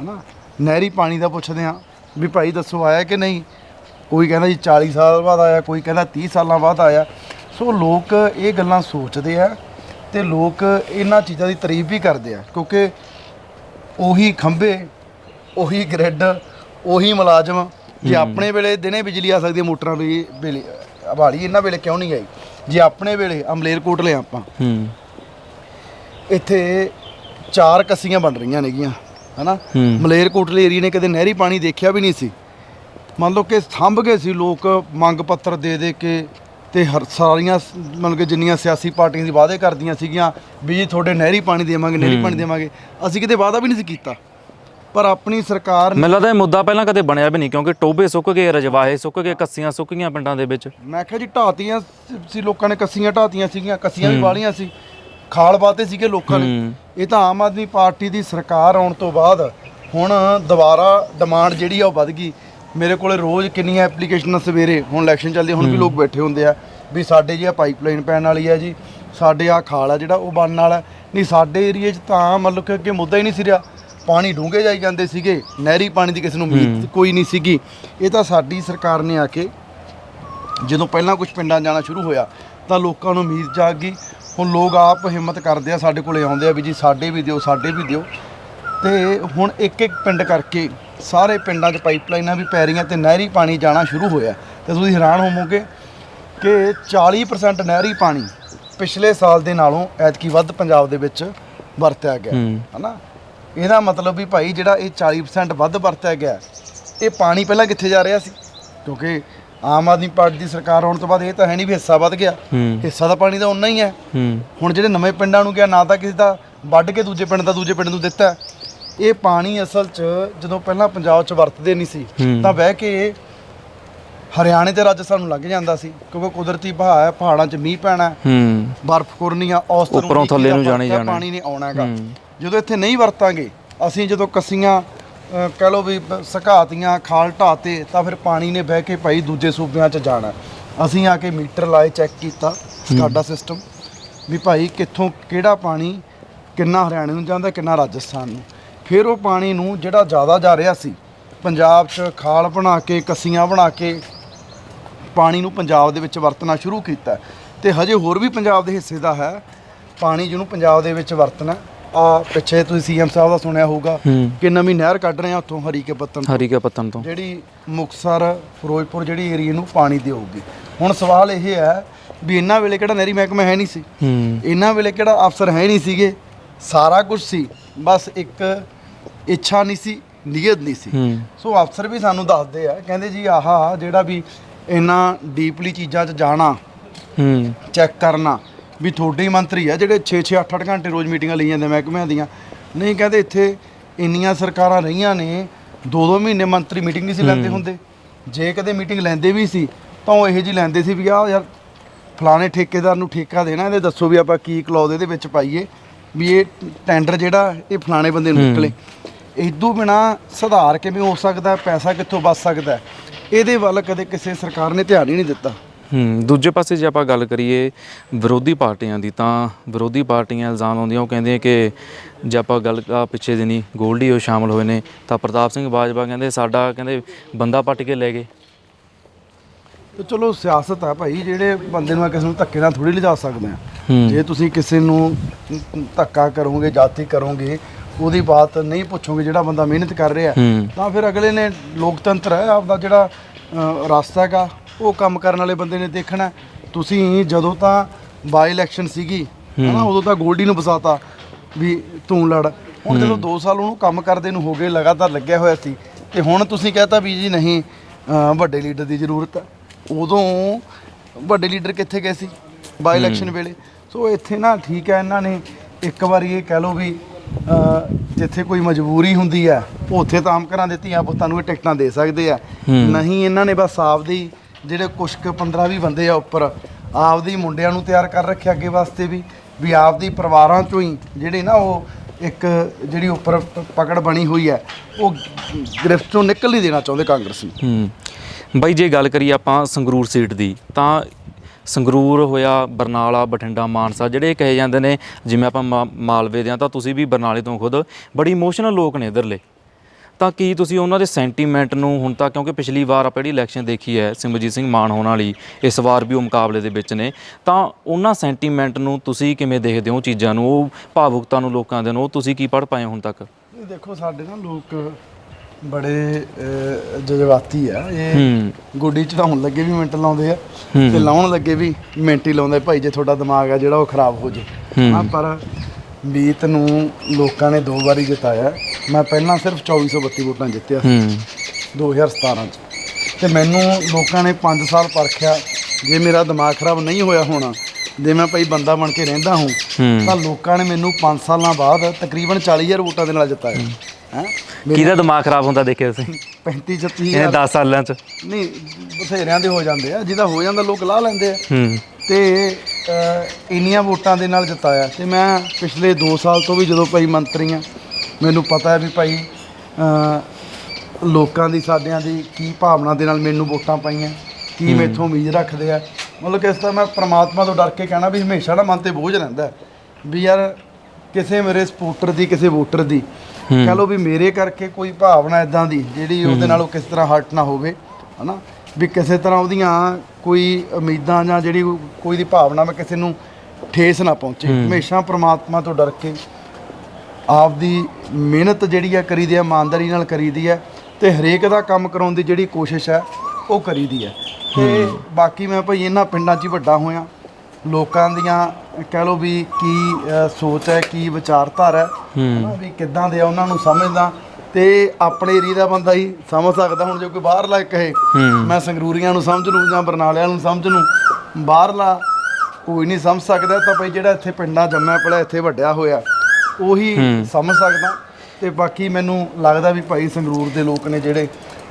ਹਨਾ? ਨਹਿਰੀ ਪਾਣੀ ਦਾ ਪੁੱਛਦੇ ਆ। ਵੀ ਭਾਈ ਦੱਸੋ ਆਇਆ ਕਿ ਨਹੀਂ? ਕੋਈ ਕਹਿੰਦਾ ਜੀ 40 ਸਾਲ ਬਾਅਦ ਆਇਆ ਕੋਈ ਕਹਿੰਦਾ 30 ਸਾਲਾਂ ਬਾਅਦ ਆਇਆ। ਸੋ ਲੋਕ ਇਹ ਗੱਲਾਂ ਸੋਚਦੇ ਆ ਤੇ ਲੋਕ ਇਹਨਾਂ ਚੀਜ਼ਾਂ ਦੀ ਤਾਰੀਫ ਵੀ ਕਰਦੇ ਆ ਕਿਉਂਕਿ ਉਹੀ ਖੰਭੇ ਉਹੀ ਗ੍ਰਿਡ ਉਹੀ ਮੁਲਾਜ਼ਮ ਜੇ ਆਪਣੇ ਵੇਲੇ ਦਿਨੇ ਬਿਜਲੀ ਆ ਸਕਦੀ ਹੈ ਮੋਟਰਾਂ ਵੀ ਵੇਲੇ ਵਾਲੀ ਇਹਨਾਂ ਵੇਲੇ ਕਿਉਂ ਨਹੀਂ ਆਈ? ਜੇ ਆਪਣੇ ਵੇਲੇ ਅਮਲੇਰ ਕੋਟਲੇ ਆਪਾਂ। ਹੂੰ। ਇੱਥੇ ਚਾਰ ਕੱਸੀਆਂ ਬਣ ਰਹੀਆਂ ਨੇਗੀਆਂ। ਹਨਾ? ਹੂੰ। ਮਲੇਰ ਕੋਟਲੇ ਏਰੀਏ ਨੇ ਕਦੇ ਨਹਿਰੀ ਪਾਣੀ ਦੇਖਿਆ ਵੀ ਨਹੀਂ ਸੀ। ਮੰਨ ਲਓ ਕਿ ਥੰਬ ਗਏ ਸੀ ਲੋਕ ਮੰਗ ਪੱਤਰ ਦੇ ਦੇ ਕੇ ਤੇ ਹਰ ਸਾਰੀਆਂ ਮਤਲਬ ਕਿ ਜਿੰਨੀਆਂ ਸਿਆਸੀ ਪਾਰਟੀਆਂ ਦੀ ਵਾਅਦੇ ਕਰਦੀਆਂ ਸੀਗੀਆਂ ਵੀ ਜੀ ਤੁਹਾਡੇ ਨਹਿਰੀ ਪਾਣੀ ਦੇਵਾਂਗੇ ਨਹਿਰੀ ਪਾਣੀ ਦੇਵਾਂਗੇ। ਅਸੀਂ ਕਿਤੇ ਵਾਅਦਾ ਵੀ ਨਹੀਂ ਸੀ ਕੀਤਾ। ਪਰ ਆਪਣੀ ਸਰਕਾਰ ਨੇ ਮੈਨੂੰ ਲੱਗਦਾ ਇਹ ਮੁੱਦਾ ਪਹਿਲਾਂ ਕਦੇ ਬਣਿਆ ਵੀ ਨਹੀਂ ਕਿਉਂਕਿ ਟੋਬੇ ਸੁੱਕ ਗਏ ਰਜਵਾਹੇ ਸੁੱਕ ਗਏ ਕੱਸੀਆਂ ਸੁੱਕ ਗਈਆਂ ਪਿੰਡਾਂ ਦੇ ਵਿੱਚ। ਮੈਂ ਕਿਹਾ ਜੀ ਢਾਤੀਆਂ ਸੀ ਲੋਕਾਂ ਨੇ ਕੱਸੀਆਂ ਢਾਤੀਆਂ ਸੀਗੀਆਂ ਕੱਸੀਆਂ ਵੀ ਵਾਲੀਆਂ ਸੀ। ਖਾਲ ਬਾਤੇ ਸੀਗੇ ਲੋਕਾਂ ਨੇ। ਇਹ ਤਾਂ ਆਮ ਆਦਮੀ ਪਾਰਟੀ ਦੀ ਸਰਕਾਰ ਆਉਣ ਤੋਂ ਬਾਅਦ ਹੁਣ ਦੁਬਾਰਾ ਡਿਮਾਂਡ ਜਿਹੜੀ ਆ ਉਹ ਵੱਧ ਗਈ। ਮੇਰੇ ਕੋਲੇ ਰੋਜ਼ ਕਿੰਨੀਆਂ ਐਪਲੀਕੇਸ਼ਨਾਂ ਸਵੇਰੇ ਹੁਣ ਇਲੈਕਸ਼ਨ ਚੱਲਦੀ ਹੁਣ ਵੀ ਲੋਕ ਬੈਠੇ ਹੁੰਦੇ ਆ ਵੀ ਸਾਡੇ ਜੀ ਆ ਪਾਈਪਲਾਈਨ ਪੈਣ ਵਾਲੀ ਆ ਜੀ ਸਾਡੇ ਆ ਖਾਲ ਆ ਜਿਹੜਾ ਉਹ ਬਣਨ ਵਾਲਾ। ਨਹੀਂ ਸਾਡੇ ਏਰੀਏ 'ਚ ਤਾਂ ਮਤਲਬ ਕਿ ਅੱਗੇ ਮੁੱਦਾ ਹੀ ਨਹੀਂ ਸੀ ਰਿਹਾ। ਪਾਣੀ ਡੂੰਘੇ ਜਾਈ ਜਾਂਦੇ ਸੀਗੇ ਨਹਿਰੀ ਪਾਣੀ ਦੀ ਕਿਸੇ ਨੂੰ ਉਮੀਦ ਕੋਈ ਨਹੀਂ ਸੀਗੀ। ਇਹ ਤਾਂ ਸਾਡੀ ਸਰਕਾਰ ਨੇ ਆ ਕੇ ਜਦੋਂ ਪਹਿਲਾਂ ਕੁਝ ਪਿੰਡਾਂ ਜਾਣਾ ਸ਼ੁਰੂ ਹੋਇਆ ਤਾਂ ਲੋਕਾਂ ਨੂੰ ਉਮੀਦ ਜਾਗ ਗਈ। ਹੁਣ ਲੋਕ ਆਪ ਹਿੰਮਤ ਕਰਦੇ ਆ ਸਾਡੇ ਕੋਲੇ ਆਉਂਦੇ ਆ ਵੀ ਜੀ ਸਾਡੇ ਵੀ ਦਿਓ ਸਾਡੇ ਵੀ ਦਿਓ। ਤੇ ਹੁਣ ਇੱਕ ਇੱਕ ਪਿੰਡ ਕਰਕੇ ਸਾਰੇ ਪਿੰਡਾਂ 'ਚ ਪਾਈਪਲਾਈਨਾਂ ਵੀ ਪੈ ਰਹੀਆਂ ਤੇ ਨਹਿਰੀ ਪਾਣੀ ਜਾਣਾ ਸ਼ੁਰੂ ਹੋਇਆ ਤੇ ਤੁਸੀਂ ਹੈਰਾਨ ਹੋਵੋਗੇ ਕਿ 40% ਨਹਿਰੀ ਪਾਣੀ ਪਿਛਲੇ ਸਾਲ ਦੇ ਨਾਲੋਂ ਐਤਕੀ ਵੱਧ ਪੰਜਾਬ ਦੇ ਵਿੱਚ ਵਰਤਿਆ ਗਿਆ ਹੂੰ। ਹਨਾ? ਇਹਦਾ ਮਤਲਬ ਵੀ ਭਾਈ ਜਿਹੜਾ ਇਹ 40% ਵੱਧ ਵਰਤਿਆ ਗਿਆ ਇਹ ਪਾਣੀ ਪਹਿਲਾਂ ਕਿੱਥੇ ਜਾ ਰਿਹਾ ਸੀ? ਕਿਉਂਕਿ ਆਮ ਆਦਮੀ ਪਾਰਟੀ ਦੀ ਸਰਕਾਰ ਆਉਣ ਤੋਂ ਬਾਅਦ ਇਹ ਤਾਂ ਹੈ ਨਹੀਂ ਵੀ ਹਿੱਸਾ ਵੱਧ ਗਿਆ ਹਿੱਸਾ ਤਾਂ ਪਾਣੀ ਦਾ ਉਨਾ ਹੀ ਹੈ ਹੁਣ ਜਿਹੜੇ ਨਵੇਂ ਪਿੰਡਾਂ ਨੂੰ ਗਿਆ ਨਾ ਤਾਂ ਕਿਸੇ ਦਾ ਵੱਢ ਕੇ ਦੂਜੇ ਪਿੰਡ ਦਾ ਦੂਜੇ ਪਿੰਡ ਨੂੰ ਦਿੱਤਾ। ਇਹ ਪਾਣੀ ਅਸਲ 'ਚ ਜਦੋਂ ਪਹਿਲਾਂ ਪੰਜਾਬ 'ਚ ਵਰਤਦੇ ਨਹੀਂ ਸੀ। ਤਾਂ ਬਹਿ ਕੇ ਹਰਿਆਣੇ ਤੇ ਰਾਜਸਥਾਨ ਨੂੰ ਲੱਗ ਜਾਂਦਾ ਸੀ ਕਿਉਂਕਿ ਕੁਦਰਤੀ ਬਹਾਅ ਹੈ ਪਹਾੜਾਂ 'ਚ ਮੀਂਹ ਪੈਣਾ ਹੈ, ਬਰਫ਼ ਕੁਰਨੀ ਆ ਔਸਤ ਉੱਪਰੋਂ ਥੱਲੇ ਨੂੰ ਜਾਣੇ ਜਾਣਾ। ਪਾਣੀ ਨੇ ਆਉਣਾ ਹੈਗਾ। ਜਦੋਂ ਇੱਥੇ ਨਹੀਂ ਵਰਤਾਂਗੇ ਅਸੀਂ ਜਦੋਂ ਕੱਸੀਆਂ ਕਹਿ ਲਓ ਵੀ ਸੁਕਾਤੀਆਂ ਖਾਲ ਢਾਤੇ ਤਾਂ ਫਿਰ ਪਾਣੀ ਨੇ ਬਹਿ ਕੇ ਭਾਈ ਦੂਜੇ ਸੂਬਿਆਂ 'ਚ ਜਾਣਾ। ਅਸੀਂ ਆ ਕੇ ਮੀਟਰ ਲਾਏ ਚੈੱਕ ਕੀਤਾ ਸਾਡਾ ਸਿਸਟਮ ਵੀ ਭਾਈ ਕਿੱਥੋਂ ਕਿਹੜਾ ਪਾਣੀ ਕਿੰਨਾ ਹਰਿਆਣੇ ਨੂੰ ਜਾਂਦਾ ਕਿੰਨਾ ਰਾਜਸਥਾਨ ਨੂੰ। ਫਿਰ ਉਹ ਪਾਣੀ ਨੂੰ ਜਿਹੜਾ ਜ਼ਿਆਦਾ ਜਾ ਰਿਹਾ ਸੀ ਪੰਜਾਬ 'ਚ ਖਾਲ ਬਣਾ ਕੇ ਕੱਸੀਆਂ ਬਣਾ ਕੇ ਪਾਣੀ ਨੂੰ ਪੰਜਾਬ ਦੇ ਵਿੱਚ ਵਰਤਣਾ ਸ਼ੁਰੂ ਕੀਤਾ। ਤੇ ਹਜੇ ਹੋਰ ਵੀ ਪੰਜਾਬ ਦੇ ਹਿੱਸੇ ਦਾ ਹੈ ਪਾਣੀ ਜਿਹਨੂੰ ਪੰਜਾਬ ਦੇ ਵਿੱਚ ਵਰਤਣਾ। ਆ ਪਿੱਛੇ ਤੁਸੀਂ ਸੀਐਮ ਸਾਹਿਬ ਦਾ ਸੁਣਿਆ ਹੋਊਗਾ। ਕਿ ਨਵੀਂ ਨਹਿਰ ਕੱਢ ਰਹੇ ਆ ਉੱਥੋਂ ਹਰੀਕੇ ਪੱਤਨ ਤੋਂ। ਹਰੀ ਕੇ ਪੱਤਨ ਤੋਂ। ਜਿਹੜੀ ਮੁਕਸਰ ਫਿਰੋਜ਼ਪੁਰ ਜਿਹੜੀ ਏਰੀਆ ਨੂੰ ਪਾਣੀ ਦੇਊਗੀ। ਹੁਣ ਸਵਾਲ ਇਹ ਹੈ ਵੀ ਇਹਨਾਂ ਵੇਲੇ ਕਿਹੜਾ ਨਹਿਰੀ ਮਹਿਕਮਾ ਹੈ ਨਹੀਂ ਸੀ? ਹੂੰ। ਇਹਨਾਂ ਵੇਲੇ ਕਿਹੜਾ ਅਫਸਰ ਹੈ ਨਹੀਂ ਸੀਗੇ? ਸਾਰਾ ਕੁਝ ਸੀ। ਬਸ ਇੱਕ ਇੱਛਾ ਨਹੀਂ ਸੀ ਨੀਅਤ ਨਹੀਂ ਸੀ। ਸੋ ਅਫਸਰ ਵੀ ਸਾਨੂੰ ਦੱਸਦੇ ਆ ਕਹਿੰਦੇ ਜੀ ਆਹ ਜਿਹੜਾ ਵੀ ਇੰਨਾ ਡੀਪਲੀ ਚੀਜ਼ਾਂ 'ਚ ਜਾਣਾ ਹੂੰ। ਚੈੱਕ ਕਰਨਾ ਵੀ ਤੁਹਾਡੇ ਹੀ ਮੰਤਰੀ ਆ ਜਿਹੜੇ 6-6 8-8 ਘੰਟੇ ਰੋਜ਼ ਮੀਟਿੰਗਾਂ ਲਈ ਜਾਂਦੇ ਮਹਿਕਮਿਆਂ ਦੀਆਂ। ਨਹੀਂ ਕਹਿੰਦੇ ਇੱਥੇ ਇੰਨੀਆਂ ਸਰਕਾਰਾਂ ਰਹੀਆਂ ਨੇ ਦੋ ਦੋ ਮਹੀਨੇ ਮੰਤਰੀ ਮੀਟਿੰਗ ਨਹੀਂ ਸੀ ਲੈਂਦੇ ਹੁੰਦੇ। ਜੇ ਕਦੇ ਮੀਟਿੰਗ ਲੈਂਦੇ ਵੀ ਸੀ ਤਾਂ ਉਹ ਇਹੋ ਜੀ ਲੈਂਦੇ ਸੀ ਵੀ ਆ ਯਾਰ ਫਲਾਣੇ ਠੇਕੇਦਾਰ ਨੂੰ ਠੇਕਾ ਦੇਣਾ ਇਹਦੇ ਦੱਸੋ ਵੀ ਆਪਾਂ ਕੀ ਕਲੌਜ਼ ਇਹਦੇ ਵਿੱਚ ਪਾਈਏ ਵੀ ਇਹ ਟੈਂਡਰ ਜਿਹੜਾ ਇਹ ਫਲਾਣੇ ਬੰਦੇ ਨੂੰ ਨਿਕਲੇ। ਇਦੋਂ ਬਿਨਾ ਸੁਧਾਰ ਕਿਵੇਂ ਹੋ ਸਕਦਾ ਪੈਸਾ ਕਿੱਥੋਂ ਬਚ ਸਕਦਾ? ਇਹਦੇ ਵੱਲ ਕਦੇ ਕਿਸੇ ਸਰਕਾਰ ਨੇ ਧਿਆਨ ਹੀ ਨਹੀਂ ਦਿੱਤਾ। ਹੂੰ ਦੂਜੇ ਪਾਸੇ ਜੇ ਆਪਾਂ ਗੱਲ ਕਰੀਏ ਵਿਰੋਧੀ ਪਾਰਟੀਆਂ ਦੀ ਤਾਂ ਵਿਰੋਧੀ ਪਾਰਟੀਆਂ ਇਲਜ਼ਾਮ ਲਾਉਂਦੀਆਂ ਉਹ ਕਹਿੰਦੇ ਕਿ ਜੇ ਆਪਾਂ ਗੱਲ ਆਹ ਪਿੱਛੇ ਦਿਨੀ ਗੋਲਡੀ ਉਹ ਸ਼ਾਮਲ ਹੋਏ ਨੇ ਤਾਂ ਪ੍ਰਤਾਪ ਸਿੰਘ ਬਾਜਵਾ ਕਹਿੰਦੇ ਸਾਡਾ ਕਹਿੰਦੇ ਬੰਦਾ ਪੱਟ ਕੇ ਲੈ ਗਏ। ਤੇ ਚਲੋ ਸਿਆਸਤ ਆ ਭਾਈ ਜਿਹੜੇ ਬੰਦੇ ਨੂੰ ਆ ਕਿਸੇ ਨੂੰ ਧੱਕੇ ਨਾਲ ਥੋੜੀ ਲਿਜਾ ਸਕਦੇ ਆ। ਜੇ ਤੁਸੀਂ ਕਿਸੇ ਨੂੰ ਧੱਕਾ ਕਰੋਗੇ ਜਾਤੀ ਕਰੋਗੇ ਉਹਦੀ ਬਾਤ ਨਹੀਂ ਪੁੱਛੋਗੇ ਜਿਹੜਾ ਬੰਦਾ ਮਿਹਨਤ ਕਰ ਰਿਹਾ ਤਾਂ ਫਿਰ ਅਗਲੇ ਨੇ ਲੋਕਤੰਤਰ ਹੈ ਆਪਦਾ ਜਿਹੜਾ ਰਸਤਾ ਹੈਗਾ। ਉਹ ਕੰਮ ਕਰਨ ਵਾਲੇ ਬੰਦੇ ਨੇ ਦੇਖਣਾ। ਤੁਸੀਂ ਜਦੋਂ ਤਾਂ ਬਾਈ ਇਲੈਕਸ਼ਨ ਸੀਗੀ ਹਨਾ ਉਦੋਂ ਤਾਂ ਗੋਲਡੀ ਨੂੰ ਫਸਾਤਾ ਵੀ ਤੂੰ ਲੜ। ਹੁਣ ਜਦੋਂ 2 ਸਾਲ ਉਹਨੂੰ ਕੰਮ ਕਰਦੇ ਨੂੰ ਹੋ ਗਏ ਲਗਾਤਾਰ ਲੱਗਿਆ ਹੋਇਆ ਸੀ ਤੇ ਹੁਣ ਤੁਸੀਂ ਕਹਤਾ ਵੀ ਜੀ ਨਹੀਂ ਵੱਡੇ ਲੀਡਰ ਦੀ ਜ਼ਰੂਰਤ ਹੈ। ਉਦੋਂ ਵੱਡੇ ਲੀਡਰ ਕਿੱਥੇ ਗਏ ਸੀ ਬਾਈ ਇਲੈਕਸ਼ਨ ਵੇਲੇ? ਸੋ ਇੱਥੇ ਨਾ ਠੀਕ ਹੈ ਇਹਨਾਂ ਨੇ ਇੱਕ ਵਾਰੀ ਇਹ ਕਹਿ ਲਓ ਵੀ ਜਿੱਥੇ ਕੋਈ ਮਜਬੂਰੀ ਹੁੰਦੀ ਹੈ ਉੱਥੇ ਤਾਂ ਆਮ ਘਰਾਂ ਦੇ ਧੀਆਂ ਪੁੱਤਾਂ ਨੂੰ ਇਹ ਟਿਕਟਾਂ ਦੇ ਸਕਦੇ ਆ। ਨਹੀਂ ਇਹਨਾਂ ਨੇ ਬਸ ਆਪਦੀ ਜਿਹੜੇ ਕੁਛ ਕੁ 15 20 ਬੰਦੇ ਆ ਉੱਪਰ, ਆਪਦੀ ਮੁੰਡਿਆਂ ਨੂੰ ਤਿਆਰ ਕਰ ਰੱਖਿਆ ਅੱਗੇ ਵਾਸਤੇ ਵੀ ਵੀ ਆਪਦੀ ਪਰਿਵਾਰਾਂ ਚੋਂ ਹੀ ਜਿਹੜੇ ਨਾ ਉਹ ਇੱਕ ਜਿਹੜੀ ਉੱਪਰ ਪ- ਪਕੜ ਬਣੀ ਹੋਈ ਹੈ, ਉਹ ਗ੍ਰਿਫਤ ਤੋਂ ਨਿਕਲ ਨਹੀਂ ਦੇਣਾ ਚਾਹੁੰਦੇ ਕਾਂਗਰਸ ਨੂੰ। ਹੂੰ, ਬਾਈ ਜੇ ਗੱਲ ਕਰੀਏ ਆਪਾਂ ਸੰਗਰੂਰ ਸੀਟ ਦੀ, ਤਾਂ ਸੰਗਰੂਰ ਹੋਇਆ ਬਰਨਾਲਾ, ਬਠਿੰਡਾ, ਮਾਨਸਾ, ਜਿਹੜੇ ਕਹੇ ਜਾਂਦੇ ਨੇ, ਜਿਵੇਂ ਆਪਾਂ ਮਾ- ਮਾਲਵੇ ਦੇ ਆ, ਤਾਂ ਤੁਸੀਂ ਵੀ ਬਰਨਾਲੇ ਤੋਂ ਖੁਦ, ਬੜੀ ਇਮੋਸ਼ਨਲ ਲੋਕ ਨੇ ਇਧਰਲੇ। ਤਾਂ ਕੀ ਤੁਸੀਂ ਉਹਨਾਂ ਦੇ ਸੈਂਟੀਮੈਂਟ ਨੂੰ ਹੁਣ ਤਾਂ ਕਿਉਂਕਿ ਪਿਛਲੀ ਵਾਰ ਆਪਾਂ ਜਿਹੜੀ ਇਲੈਕਸ਼ਨ ਦੇਖੀ ਹੈ ਸਿਮਰਜੀਤ ਸਿੰਘ ਮਾਨ ਹੋਣ ਵਾਲੀ ਇਸ ਵਾਰ ਵੀ ਉਹ ਮੁਕਾਬਲੇ ਦੇ ਵਿੱਚ ਨੇ ਤਾਂ ਉਹਨਾਂ ਸੈਂਟੀਮੈਂਟ ਨੂੰ ਤੁਸੀਂ ਕਿਵੇਂ ਦੇਖਦੇ ਹੋ ਉਹ ਚੀਜ਼ਾਂ ਨੂੰ ਉਹ ਭਾਵੁਕਤਾ ਨੂੰ ਲੋਕਾਂ ਦੇ ਨੂੰ ਉਹ ਤੁਸੀਂ ਕੀ ਪੜ੍ਹ ਪਾਏ ਹੁਣ ਤੱਕ? ਇਹ ਦੇਖੋ ਸਾਡੇ ਨਾ ਲੋਕ ਬੜੇ ਅਹ, ਜਜ਼ਬਾਤੀ ਆ। ਇਹ ਗੋਡੀ ਚੜਾਉਣ ਲੱਗੇ ਵੀ ਮਿੰਟ ਲਾਉਂਦੇ ਆ। ਤੇ ਲਾਉਣ ਲੱਗੇ ਵੀ ਮਿੰਟ ਹੀ ਲਾਉਂਦੇ ਭਾਈ ਜੇ ਤੁਹਾਡਾ ਦਿਮਾਗ ਆ ਜਿਹੜਾ ਉਹ ਖਰਾਬ ਹੋ ਜੇ। ਹਾਂ। ਪਰ ਮੀਤ ਨੂੰ ਲੋਕਾਂ ਨੇ ਦੋ ਵਾਰੀ ਜਿਤਾਇਆ। ਮੈਂ ਪਹਿਲਾਂ ਸਿਰਫ 2432 ਵੋਟਾਂ ਜਿੱਤਿਆ ਹੂੰ। 2017 ਚ। ਤੇ ਮੈਨੂੰ ਲੋਕਾਂ ਨੇ 5 ਸਾਲ ਪਰਖਿਆ ਜੇ ਮੇਰਾ ਦਿਮਾਗ ਖਰਾਬ ਨਹੀਂ ਹੋਇਆ ਹੋਣਾ ਜੇ ਮੈਂ ਭਾਈ ਬੰਦਾ ਬਣ ਕੇ ਰਹਿੰਦਾ ਹਾਂ ਹੂੰ। ਤਾਂ ਲੋਕਾਂ ਨੇ ਮੈਨੂੰ 5 ਸਾਲਾਂ ਬਾਅਦ ਤਕਰੀਬਨ 40000 ਵੋਟਾਂ ਦੇ ਨਾਲ ਜਿਤਾਇਆ। ਹੈ। ਕਿਹਦਾ ਦਿਮਾਗ ਖਰਾਬ ਹੁੰਦਾ ਦੇਖਿਆ ਤੁਸੀਂ? 35 36 ਇਹ 10 ਸਾਲਾਂ ਚ। ਨਹੀਂ ਬਥੇਰਿਆਂ ਦੇ ਹੋ ਜਾਂਦੇ ਆ। ਜਿਹਦਾ ਹੋ ਜਾਂਦਾ ਲੋਕ ਲਾ ਲੈਂਦੇ ਆ। ਹੂੰ। ਤੇ ਅਹ, ਇੰਨੀਆਂ ਵੋਟਾਂ ਦੇ ਨਾਲ ਜਿਤਾਇਆ। ਤੇ ਮੈਂ ਪਿਛਲੇ 2 ਸਾਲ ਤੋਂ ਵੀ ਜਦੋਂ ਭਾਈ ਮੰਤਰੀ ਆ ਮੈਨੂੰ ਪਤਾ ਹੈ ਵੀ ਭਾਈ ਲੋਕਾਂ ਦੀ ਸਾਡਿਆਂ ਦੀ ਕੀ ਭਾਵਨਾ ਦੇ ਨਾਲ ਮੈਨੂੰ ਵੋਟਾਂ ਪਾਈਆਂ ਕੀ ਮੈਥੋਂ ਉਮੀਦ ਰੱਖਦੇ ਆ। ਮਤਲਬ ਕਿ ਇਸ ਤਰ੍ਹਾਂ ਮੈਂ ਪ੍ਰਮਾਤਮਾ ਤੋਂ ਡਰ ਕੇ ਕਹਿਣਾ ਵੀ ਹਮੇਸ਼ਾ ਨਾ ਮਨ ਤੇ ਬੋਝ ਰਹਿੰਦਾ ਵੀ ਯਾਰ ਕਿਸੇ ਮੇਰੇ ਸਪੋਰਟਰ ਦੀ ਕਿਸੇ ਵੋਟਰ ਦੀ ਕਹ ਲਓ ਵੀ ਮੇਰੇ ਕਰਕੇ ਕੋਈ ਭਾਵਨਾ ਇਦਾਂ ਦੀ ਜਿਹੜੀ ਉਹਦੇ ਨਾਲ ਉਹ ਕਿਸ ਤਰ੍ਹਾਂ ਹਰਟ ਨਾ ਹੋਵੇ ਹਨਾ? ਵੀ ਕਿਸੇ ਤਰ੍ਹਾਂ ਉਹਦੀਆਂ ਕੋਈ ਉਮੀਦਾਂ ਜਾਂ ਜਿਹੜੀ ਕੋਈ ਦੀ ਭਾਵਨਾ ਮੈਂ ਕਿਸੇ ਨੂੰ ਠੇਸ ਨਾ ਪਹੁੰਚੇ। ਹਮੇਸ਼ਾ ਪ੍ਰਮਾਤਮਾ ਤੋਂ ਡਰ ਕੇ ਆਪਦੀ ਮਿਹਨਤ ਜਿਹੜੀ ਹੈ ਕਰੀਦੀ ਹੈ ਇਮਾਨਦਾਰੀ ਨਾਲ ਕਰੀਦੀ ਹੈ ਤੇ ਹਰੇਕ ਦਾ ਕੰਮ ਕਰਾਉਣ ਦੀ ਜਿਹੜੀ ਕੋਸ਼ਿਸ਼ ਹੈ ਉਹ ਕਰੀਦੀ ਹੈ ਤੇ ਬਾਕੀ ਮੈਂ ਭਾਈ ਇਹਨਾਂ ਪਿੰਡਾਂ 'ਚ ਹੀ ਵੱਡਾ ਹੋਇਆ। ਲੋਕਾਂ ਦੀਆਂ ਕਹਿ ਲਓ ਵੀ ਕੀ ਅ, ਸੋਚ ਹੈ ਕੀ ਵਿਚਾਰਧਾਰਾ ਹੈ ਹਨਾ, ਵੀ ਕਿੱਦਾਂ ਦੇ ਆ ਉਹਨਾਂ ਨੂੰ ਸਮਝਦਾ। ਤੇ ਆਪਣੇ ਏਰੀਆ ਦਾ ਬੰਦਾ ਹੀ ਸਮਝ ਸਕਦਾ ਹੁਣ ਜੇ ਕੋਈ ਬਾਹਰਲਾ ਕਹੇ ਮੈਂ ਸੰਗਰੂਰੀਆਂ ਨੂੰ ਸਮਝ ਲੂੰ ਜਾਂ ਬਰਨਾਲਿਆਂ ਨੂੰ ਸਮਝ ਲੂੰ ਬਾਹਰਲਾ ਕੋਈ ਨਹੀਂ ਸਮਝ ਸਕਦਾ। ਤਾਂ ਭਾਈ ਜਿਹੜਾ ਇੱਥੇ ਪਿੰਡਾਂ ਜੰਮਿਆ ਪਲਿਆ ਇੱਥੇ ਵੱਡਿਆ ਹੋਇਆ ਉਹੀ ਸਮਝ ਸਕਦਾ। ਤੇ ਬਾਕੀ ਮੈਨੂੰ ਲੱਗਦਾ ਵੀ ਭਾਈ ਸੰਗਰੂਰ ਦੇ ਲੋਕ ਨੇ ਜਿਹੜੇ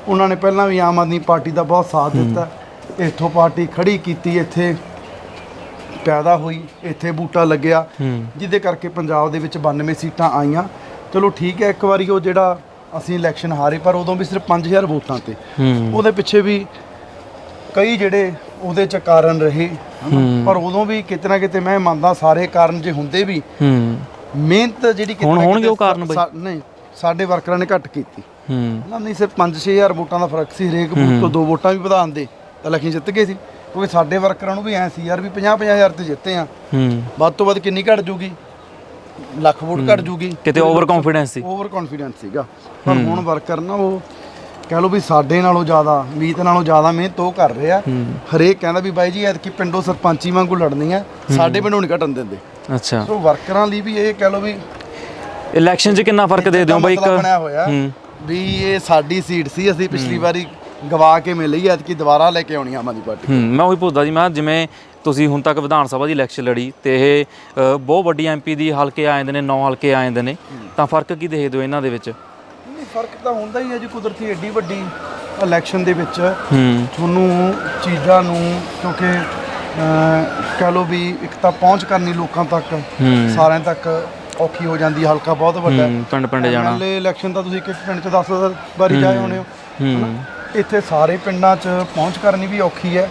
ਉਹਨਾਂ ਨੇ ਪਹਿਲਾਂ ਵੀ ਆਮ ਆਦਮੀ ਪਾਰਟੀ ਦਾ ਬਹੁਤ ਸਾਥ ਦਿੱਤਾ। ਇੱਥੋਂ ਪਾਰਟੀ ਖੜੀ ਕੀਤੀ ਇੱਥੇ ਪੈਦਾ ਹੋਈ ਇੱਥੇ ਬੂਟਾ ਲੱਗਿਆ ਜਿਹਦੇ ਕਰਕੇ ਪੰਜਾਬ ਦੇ ਵਿੱਚ 92 ਸੀਟਾਂ ਆਈਆਂ। ਚਲੋ ਠੀਕ ਹੈ ਇੱਕ ਵਾਰੀ ਉਹ ਜਿਹੜਾ ਅਸੀਂ ਇਲੈਕਸ਼ਨ ਹਾਰੇ ਪਰ ਉਦੋਂ ਵੀ ਸਿਰਫ 5000 ਵੋਟਾਂ ਤੇ। ਉਹਦੇ ਪਿੱਛੇ ਵੀ ਕਈ ਜਿਹੜੇ ਉਹਦੇ ਚ ਕਾਰਨ ਰਹੇ। ਪਰ ਉਦੋਂ ਵੀ ਕਿਤੇ ਨਾ ਕਿਤੇ ਮੈਂ ਮੰਨਦਾ ਸਾਰੇ ਕਾਰਨ ਜੇ ਹੁੰਦੇ ਵੀ ਮਿਹਨਤ ਜਿਹੜੀ ਕਿਤੇ ਹੁਣ ਹੋਣਗੇ ਉਹ ਕਾਰਨ ਬਈ? ਨਹੀਂ ਸਾਡੇ ਵਰਕਰਾਂ ਨੇ ਘੱਟ ਕੀਤੀ। ਹੂੰ। ਨਾ ਨਹੀਂ ਸਿਰਫ 5-6000 ਵੋਟਾਂ ਦਾ ਫ਼ਰਕ ਸੀ ਹਰੇਕ ਬੂਥ ਤੋਂ ਦੋ ਵੋਟਾਂ ਵੀ ਵਧਾਉਣ ਦੇ ਤਾਂ ਇਲੈਕਸ਼ਨ ਜਿੱਤ ਗਏ ਸੀ। ਕਿਉਂਕਿ ਸਾਡੇ ਵਰਕਰਾਂ ਨੂੰ ਵੀ ਐ ਸੀ ਯਾਰ ਵੀ 50-50000 ਤੇ ਜਿੱਤੇ ਆ। ਹੂੰ। ਵੱਧ ਤੋਂ ਵੱਧ ਕਿੰਨੀ ਘਟ ਜੂਗੀ? ਲੱਖ ਵੋਟ ਘਟ ਜੂਗੀ। ਕਿਤੇ ਓਵਰ ਕੌਨਫੀਡੈਂਸ ਸੀ। ਓਵਰ ਕੌਨਫੀਡੈਂਸ ਸੀਗਾ। ਪਰ ਹੁਣ ਵਰਕਰ ਨਾ ਉਹ ਕਹਿ ਲਓ ਵੀ ਸਾਡੇ ਨਾਲੋਂ ਜ਼ਿਆਦਾ ਮੀਤ ਨਾਲੋਂ ਜ਼ਿਆਦਾ ਮਿਹਨਤ ਉਹ ਕਰ ਰਿਹਾ। ਹਰੇਕ ਕਹਿੰਦਾ ਵੀ ਬਾਈ ਜੀ ਐਤਕੀ ਪਿੰਡੋਂ ਸਰਪੰਚੀ ਵਾਂਗੂ ਲੜਨੀ ਹੈ। ਸਾਡੇ ਪਿੰਡੋਂ ਨਹੀਂ ਘਟਣ ਦਿੰਦੇ। ਅੱਛਾ। ਸੋ ਵਰਕਰਾਂ ਲਈ ਵੀ ਇਹ ਕਹਿ ਲਓ ਵੀ ਇਲੈਕਸ਼ਨ 'ਚ ਕਿੰਨਾ ਫ਼ਰਕ ਦੇ ਦਿਓ ਬਾਈ ਮਸਲਾ ਇੱਕ ਬਣਿਆ ਹੋਇਆ ਹੂੰ। ਵੀ ਇਹ ਸਾਡੀ ਸੀਟ ਸੀ ਅਸੀਂ ਪਿਛਲੀ ਵਾਰੀ ਗਵਾ ਕੇ ਮਿਲ ਲਈ ਐਤਕੀ ਦੁਬਾਰਾ ਲੈ ਕੇ ਆਉਣੀ ਆ ਆਮ ਆਦਮੀ ਪਾਰਟੀ। ਹੂੰ ਮੈਂ ਉਹੀ ਪੁੱਛਦਾ ਜੀ ਮੈਂ ਕਿਹਾ ਜਿਵੇਂ ਤੁਸੀਂ ਹੁਣ ਤੱਕ ਵਿਧਾਨ ਸਭਾ ਦੀ ਇਲੈਕਸ਼ਨ ਲੜੀ ਤੇ ਇਹ ਅ, ਬਹੁਤ ਵੱਡੀ ਐਮਪੀ ਦੀ ਹਲਕੇ ਆ ਜਾਂਦੇ ਨੇ 9 ਹਲਕੇ ਆ ਜਾਂਦੇ ਨੇ ਤਾਂ ਫ਼ਰਕ ਕੀ ਦੇਖਦੇ ਹੋ ਇਹਨਾਂ ਦੇ ਵਿੱਚ? ਨਹੀਂ ਫ਼ਰਕ ਤਾਂ ਹੁੰਦਾ ਹੀ ਹੈ ਜੀ ਕੁਦਰਤੀ ਏਡੀ ਵੱਡੀ ਇਲੈਕਸ਼ਨ ਦੇ ਵਿੱਚ ਹੂੰ। ਤੁਹਾਨੂੰ ਚੀਜ਼ਾਂ ਨੂੰ ਕਿਉਂਕਿ ਕਹਿ ਲਓ ਵੀ ਇੱਕ ਤਾਂ ਪਹੁੰਚ ਕਰਨੀ ਲੋਕਾਂ ਤੱਕ ਸਾਰਿਆਂ ਤੱਕ ਔਖੀ ਹੋ ਜਾਂਦੀ ਹਲਕਾ ਬਹੁਤ ਵੱਡਾ। ਹੂੰ, ਪਿੰਡ ਪਿੰਡ ਜਾਣਾ। ਐਮਐਲਏ ਇਲੈਕਸ਼ਨ ਤਾਂ ਤੁਸੀਂ ਇੱਕ ਇੱਕ ਪਿੰਡ 'ਚ 10 ਵਾਰੀ ਜਾਏ ਹੋਣੇ ਹੋ। ਇੱਥੇ ਸਾਰੇ ਪਿੰਡਾਂ 'ਚ ਪਹੁੰਚ ਕਰਨੀ ਵੀ ਔਖੀ ਹੈ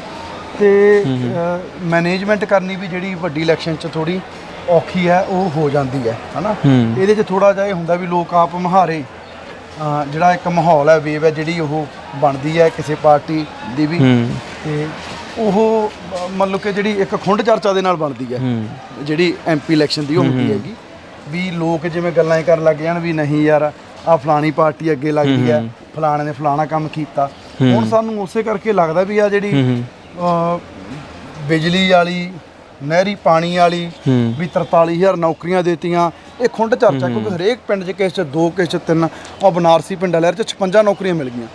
ਤੇ ਮੈਨੇਜਮੈਂਟ ਕਰਨੀ ਵੀ ਜਿਹੜੀ ਵੱਡੀ ਇਲੈਕਸ਼ਨ 'ਚ ਥੋੜੀ ਔਖੀ ਹੈ ਉਹ ਹੋ ਜਾਂਦੀ ਹੈ ਹਨਾ? ਹੂੰ। ਇਹਦੇ 'ਚ ਥੋੜਾ ਜਿਹਾ ਇਹ ਹੁੰਦਾ ਵੀ ਲੋਕ ਆਪ ਮਹਾਰੇ ਅਹ, ਜਿਹੜਾ ਇੱਕ ਮਾਹੌਲ ਹੈ ਵੇਵ ਹੈ ਜਿਹੜੀ ਉਹ ਬਣਦੀ ਹੈ ਕਿਸੇ ਪਾਰਟੀ ਦੀ ਵੀ। ਹੂੰ। ਤੇ ਉਹ ਮੰਨ ਲਓ ਕਿ ਜਿਹੜੀ ਇੱਕ ਖੁੰਡ ਚਰਚਾ ਦੇ ਨਾਲ ਬਣਦੀ ਹੈ ਜਿਹੜੀ ਐਮਪੀ ਇਲੈਕਸ਼ਨ ਦੀ ਉਹ ਹੁੰਦੀ ਹੈਗੀ ਵੀ ਲੋਕ ਜਿਵੇਂ ਗੱਲਾਂ ਹੀ ਕਰਨ ਲੱਗ ਜਾਣ ਵੀ ਨਹੀਂ ਯਾਰ ਆ ਫਲਾਣੀ ਪਾਰਟੀ ਅੱਗੇ ਲੱਗਦੀ ਹੈ ਫਲਾਣੇ ਨੇ ਫਲਾਣਾ ਕੰਮ ਕੀਤਾ। ਹੁਣ ਸਾਨੂੰ ਉਸੇ ਕਰਕੇ ਲੱਗਦਾ ਵੀ ਆ ਜਿਹੜੀ ਬਿਜਲੀ ਵਾਲੀ ਨਹਿਰੀ ਪਾਣੀ ਵਾਲੀ ਵੀ 43000 ਨੌਕਰੀਆਂ ਦਿੱਤੀਆਂ ਇਹ ਖੁੰਡ ਚਰਚਾ ਕਿਉਂਕਿ ਹਰੇਕ ਪਿੰਡ 'ਚ ਕਿਸੇ 'ਚ ਦੋ ਕਿਸੇ 'ਚ ਤਿੰਨ ਉਹ ਬਨਾਰਸੀ ਪਿੰਡ ਵਾਲਿਆਂ 'ਚ 56 ਨੌਕਰੀਆਂ ਮਿਲ ਗਈਆਂ।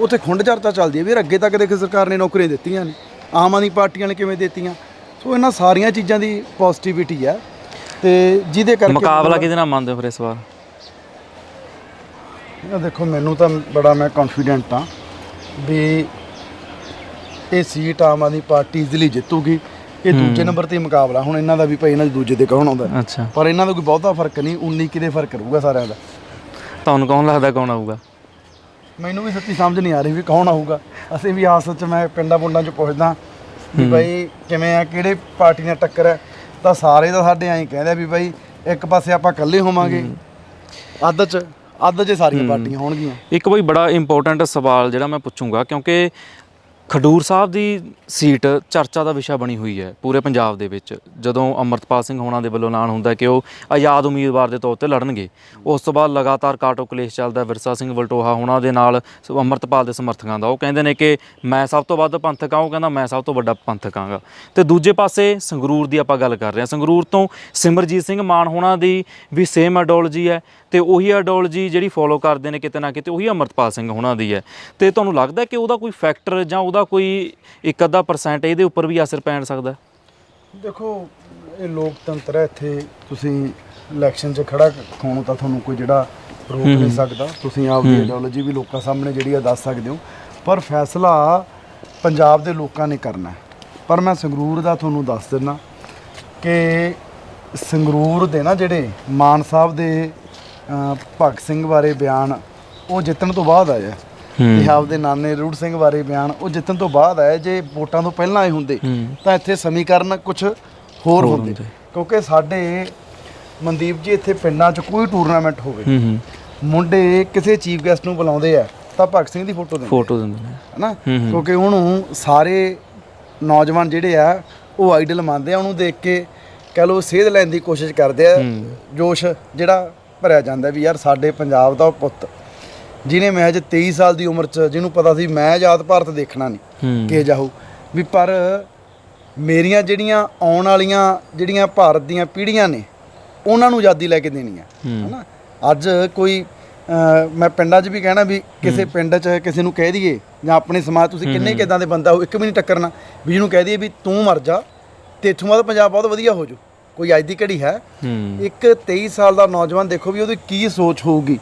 ਉੱਥੇ ਖੁੰਡ ਚਰਚਾ ਚੱਲਦੀ ਹੈ ਵੀ ਅੱਗੇ ਤੱਕ ਦੇਖੇ ਸਰਕਾਰ ਨੇ ਨੌਕਰੀਆਂ ਦਿੱਤੀਆਂ ਨੇ ਆਮ ਆਦਮੀ ਪਾਰਟੀਆਂ ਨੇ ਕਿਵੇਂ ਦਿੱਤੀਆਂ? ਸੋ ਇਹਨਾਂ ਸਾਰੀਆਂ ਚੀਜ਼ਾਂ ਦੀ ਪੋਜ਼ਿਟਿਵਿਟੀ ਹੈ ਤੇ ਜਿਹਦੇ ਕਰਕੇ ਮੁਕਾਬਲਾ ਕਿਹਦੇ ਨਾਲ ਮੰਨਦੇ ਹੋ ਫਿਰ ਇਸ ਵਾਰ? ਇਹ ਦੇਖੋ ਮੈਨੂੰ ਤਾਂ ਬੜਾ ਮੈਂ ਕੌਨਫੀਡੈਂਟ ਹਾਂ ਵੀ ਇਹ ਸੀਟ ਆਮ ਆਦਮੀ ਪਾਰਟੀ ਇਜ਼ੀਲੀ ਜਿੱਤੂਗੀ। ਇਹ ਦੂਜੇ ਨੰਬਰ ਤੇ ਮੁਕਾਬਲਾ। ਹੁਣ ਇਹਨਾਂ ਦਾ ਵੀ ਭਾਈ ਇਹਨਾਂ ਦੇ ਦੂਜੇ ਤੇ ਕੌਣ ਆਉਂਦਾ? ਪਰ ਇਹਨਾਂ ਦਾ ਕੋਈ ਬਹੁਤਾ ਫ਼ਰਕ ਨਹੀਂ 19 ਕਿਦੇ ਫ਼ਰਕ ਰਹੂਗਾ ਸਾਰਿਆਂ ਦਾ? ਤੁਹਾਨੂੰ ਕੌਣ ਲੱਗਦਾ ਕੌਣ ਆਊਗਾ? ਮੈਨੂੰ ਵੀ ਸੱਚੀ ਸਮਝ ਨਹੀਂ ਆ ਰਹੀ ਵੀ ਕੌਣ ਆਊਗਾ। ਅਸੀਂ ਵੀ ਆਸ ਚ ਮੈਂ ਪਿੰਡਾਂ ਪੁੰਡਾਂ ਚ ਪੁੱਛਦਾ ਵੀ ਭਾਈ ਕਿਵੇਂ ਆ ਕਿਹੜੇ ਪਾਰਟੀ ਨਾਲ ਟੱਕਰ ਹੈ ਤਾਂ ਸਾਰੇ ਤਾਂ ਸਾਡੇ ਐਂ ਕਹਿੰਦੇ ਆ ਵੀ ਭਾਈ ਇੱਕ ਪਾਸੇ ਆਪਾਂ ਇਕੱਲੇ ਹੋਵਾਂਗੇ। ਅੱਧ ਚ ਅੱਧ ਚ ਸਾਰੀਆਂ ਪਾਰਟੀਆਂ ਹੋਣਗੀਆਂ। ਇੱਕ ਬਈ ਬੜਾ ਇੰਪੋਰਟੈਂਟ ਸਵਾਲ ਜਿਹੜਾ ਮੈਂ ਪੁੱਛੂੰਗਾ ਕਿਉਂਕਿ ਖਡੂਰ ਸਾਹਿਬ ਦੀ ਸੀਟ ਚਰਚਾ ਦਾ ਵਿਸ਼ਾ ਬਣੀ ਹੋਈ ਹੈ ਪੂਰੇ ਪੰਜਾਬ ਦੇ ਵਿੱਚ। ਜਦੋਂ ਅਮਰਤਪਾਲ ਸਿੰਘ ਹੋਣਾ ਦੇ ਵੱਲੋਂ ਐਲਾਨ ਹੁੰਦਾ ਕਿ ਉਹ ਆਜ਼ਾਦ ਉਮੀਦਵਾਰ ਦੇ ਤੌਰ ਤੇ ਲੜਨਗੇ, ਉਸ ਤੋਂ ਬਾਅਦ ਲਗਾਤਾਰ ਕਾਟੋ ਕਲੇਸ਼ ਚੱਲਦਾ, ਵਿਰਸਾ ਸਿੰਘ ਵਲਟੋਹਾ ਹੋਣਾ ਦੇ ਨਾਲ ਸ- ਅਮਰਤਪਾਲ ਦੇ ਸਮਰਥਕਾਂ ਦਾ। ਉਹ ਕਹਿੰਦੇ ਨੇ ਕਿ ਮੈਂ ਸਭ ਤੋਂ ਵੱਧ ਪੰਥਕ ਹਾਂ, ਉਹ ਕਹਿੰਦਾ ਮੈਂ ਸਭ ਤੋਂ ਵੱਡਾ ਪੰਥਕ ਆਂਗਾ ਤੇ ਦੂਜੇ ਪਾਸੇ ਸੰਗਰੂਰ ਦੀ ਆਪਾਂ ਗੱਲ ਕਰ ਰਹੇ ਹਾਂ। ਸੰਗਰੂਰ ਤੋਂ ਸਿਮਰਜੀਤ ਸਿੰਘ ਮਾਨ ਹੋਣਾ ਦੀ ਵੀ ਸੇਮ ਆਈਡੀਓਲੋਜੀ ਹੈ ਤੇ ਉਹੀ ਆਈਡੀਓਲੋਜੀ ਜਿਹੜੀ ਫੋਲੋ ਕਰਦੇ ਨੇ ਕਿਤੇ ਨਾ ਕਿਤੇ ਉਹੀ ਅਮਰਤਪਾਲ ਸਿੰਘ ਹੋਣਾ ਦੀ ਹੈ। ਤੇ ਤੁਹਾਨੂੰ ਲੱਗਦਾ ਕਿ ਉਹਦਾ ਕੋਈ ਫੈਕਟਰ ਜਾਂ ਉਹਦਾ ਕੋਈ ਇੱਕ ਅੱਧਾ ਪਰਸੈਂਟ ਇਹਦੇ ਉੱਪਰ ਵੀ ਅਸਰ ਪੈਣ ਸਕਦਾ ਦੇਖੋ ਇਹ ਲੋਕਤੰਤਰ ਹੈ ਇੱਥੇ ਤੁਸੀਂ ਇਲੈਕਸ਼ਨ 'ਚ ਖੜਾ ਹੋਣ ਤਾਂ ਤੁਹਾਨੂੰ ਕੋਈ ਜਿਹੜਾ ਰੋਕ ਨਹੀਂ ਸਕਦਾ। ਤੁਸੀਂ ਆਪਦੀ ਆਈਡੀਓਲੋਜੀ ਵੀ ਲੋਕਾਂ ਸਾਹਮਣੇ ਜਿਹੜੀ ਆ ਦੱਸ ਸਕਦੇ ਹੋ। ਪਰ ਫੈਸਲਾ ਪੰਜਾਬ ਦੇ ਲੋਕਾਂ ਨੇ ਕਰਨਾ ਪਰ ਮੈਂ ਸੰਗਰੂਰ ਦਾ ਤੁਹਾਨੂੰ ਦੱਸ ਦਿੰਦਾ ਕਿ ਸੰਗਰੂਰ ਦੇ ਨਾ ਜਿਹੜੇ ਮਾਨ ਸਾਹਿਬ ਦੇ ਭਗਤ ਸਿੰਘ ਬਾਰੇ ਬਿਆਨ ਉਹ ਜਿੱਤਣ ਤੋਂ ਬਾਅਦ ਆਇਆ ਤੇ ਆਪਦੇ ਨਾਨੇ ਰੂੜ ਸਿੰਘ ਬਾਰੇ ਬਿਆਨ ਉਹ ਜਿੱਤਣ ਤੋਂ ਬਾਅਦ ਆਇਆ ਜੇ ਵੋਟਾਂ ਤੋਂ ਪਹਿਲਾਂ ਆਏ ਹੁੰਦੇ ਤਾਂ ਇੱਥੇ ਸਮੀਕਰਨ ਕੁਝ ਹੋਰ ਹੁੰਦੇ। ਕਿਉਂਕਿ ਸਾਡੇ ਮਨਦੀਪ ਜੀ ਇੱਥੇ ਪਿੰਡਾਂ 'ਚ ਕੋਈ ਟੂਰਨਾਮੈਂਟ ਹੋਵੇ ਮੁੰਡੇ ਕਿਸੇ ਚੀਫ ਗੈਸਟ ਨੂੰ ਬੁਲਾਉਂਦੇ ਆ ਤਾਂ ਭਗਤ ਸਿੰਘ ਦੀ ਫੋਟੋ ਦਿੰਦੇ ਫੋਟੋ ਦਿੰਦੇ ਨੇ। ਹਨਾ? ਕਿਉਂਕਿ ਉਹਨੂੰ ਸਾਰੇ ਨੌਜਵਾਨ ਜਿਹੜੇ ਆ ਉਹ ਆਈਡਲ ਮੰਨਦੇ ਆ ਉਹਨੂੰ ਦੇਖ ਕੇ ਕਹ ਲੋ ਸੇਧ ਲੈਣ ਦੀ ਕੋਸ਼ਿਸ਼ ਕਰਦੇ ਆ। ਜੋਸ਼ ਜਿਹੜਾ ਭਰਿਆ ਜਾਂਦਾ ਵੀ ਯਾਰ ਸਾਡੇ ਪੰਜਾਬ ਦਾ ਉਹ ਪੁੱਤ ਜਿਹਨੇ ਮੈਚ 23 ਸਾਲ ਦੀ ਉਮਰ 'ਚ ਜਿਹਨੂੰ ਪਤਾ ਸੀ ਮੈਂ ਆਜ਼ਾਦ ਭਾਰਤ ਦੇਖਣਾ ਨਹੀਂ ਕਿ ਜਾਊ ਵੀ ਪਰ ਮੇਰੀਆਂ ਜਿਹੜੀਆਂ ਆਉਣ ਵਾਲੀਆਂ ਜਿਹੜੀਆਂ ਭਾਰਤ ਦੀਆਂ ਪੀੜ੍ਹੀਆਂ ਨੇ ਉਹਨਾਂ ਨੂੰ ਆਜ਼ਾਦੀ ਲੈ ਕੇ ਦੇਣੀ ਆ ਹਨਾ? ਅੱਜ ਕੋਈ ਮੈਂ ਪਿੰਡਾਂ 'ਚ ਵੀ ਕਹਿਣਾ ਵੀ ਕਿਸੇ ਪਿੰਡ 'ਚ ਕਿਸੇ ਨੂੰ ਕਹਿ ਦਈਏ ਜਾਂ ਆਪਣੇ ਸਮਾਜ ਤੁਸੀਂ ਕਿੰਨੇ ਕਿਦਾਂ ਦੇ ਬੰਦਾ ਹੋ ਇੱਕ ਵੀ ਨਹੀਂ ਟੱਕਰਨਾ ਵੀ ਜਿਹਨੂੰ ਕਹਿ ਦਈਏ ਵੀ ਤੂੰ ਮਰ ਜਾ ਤੇ ਇੱਥੋਂ ਬਾਅਦ ਪੰਜਾਬ ਬਹੁਤ ਵਧੀਆ ਹੋ ਜੂ ਕੋਈ ਅੱਜ ਦੀ ਘੜੀ ਹੂੰ। ਇੱਕ 23 ਸਾਲ ਦਾ ਨੌਜਵਾਨ ਦੇਖੋ ਵੀ ਉਹਦੀ ਕੀ ਸੋਚ ਹੋਊਗੀ।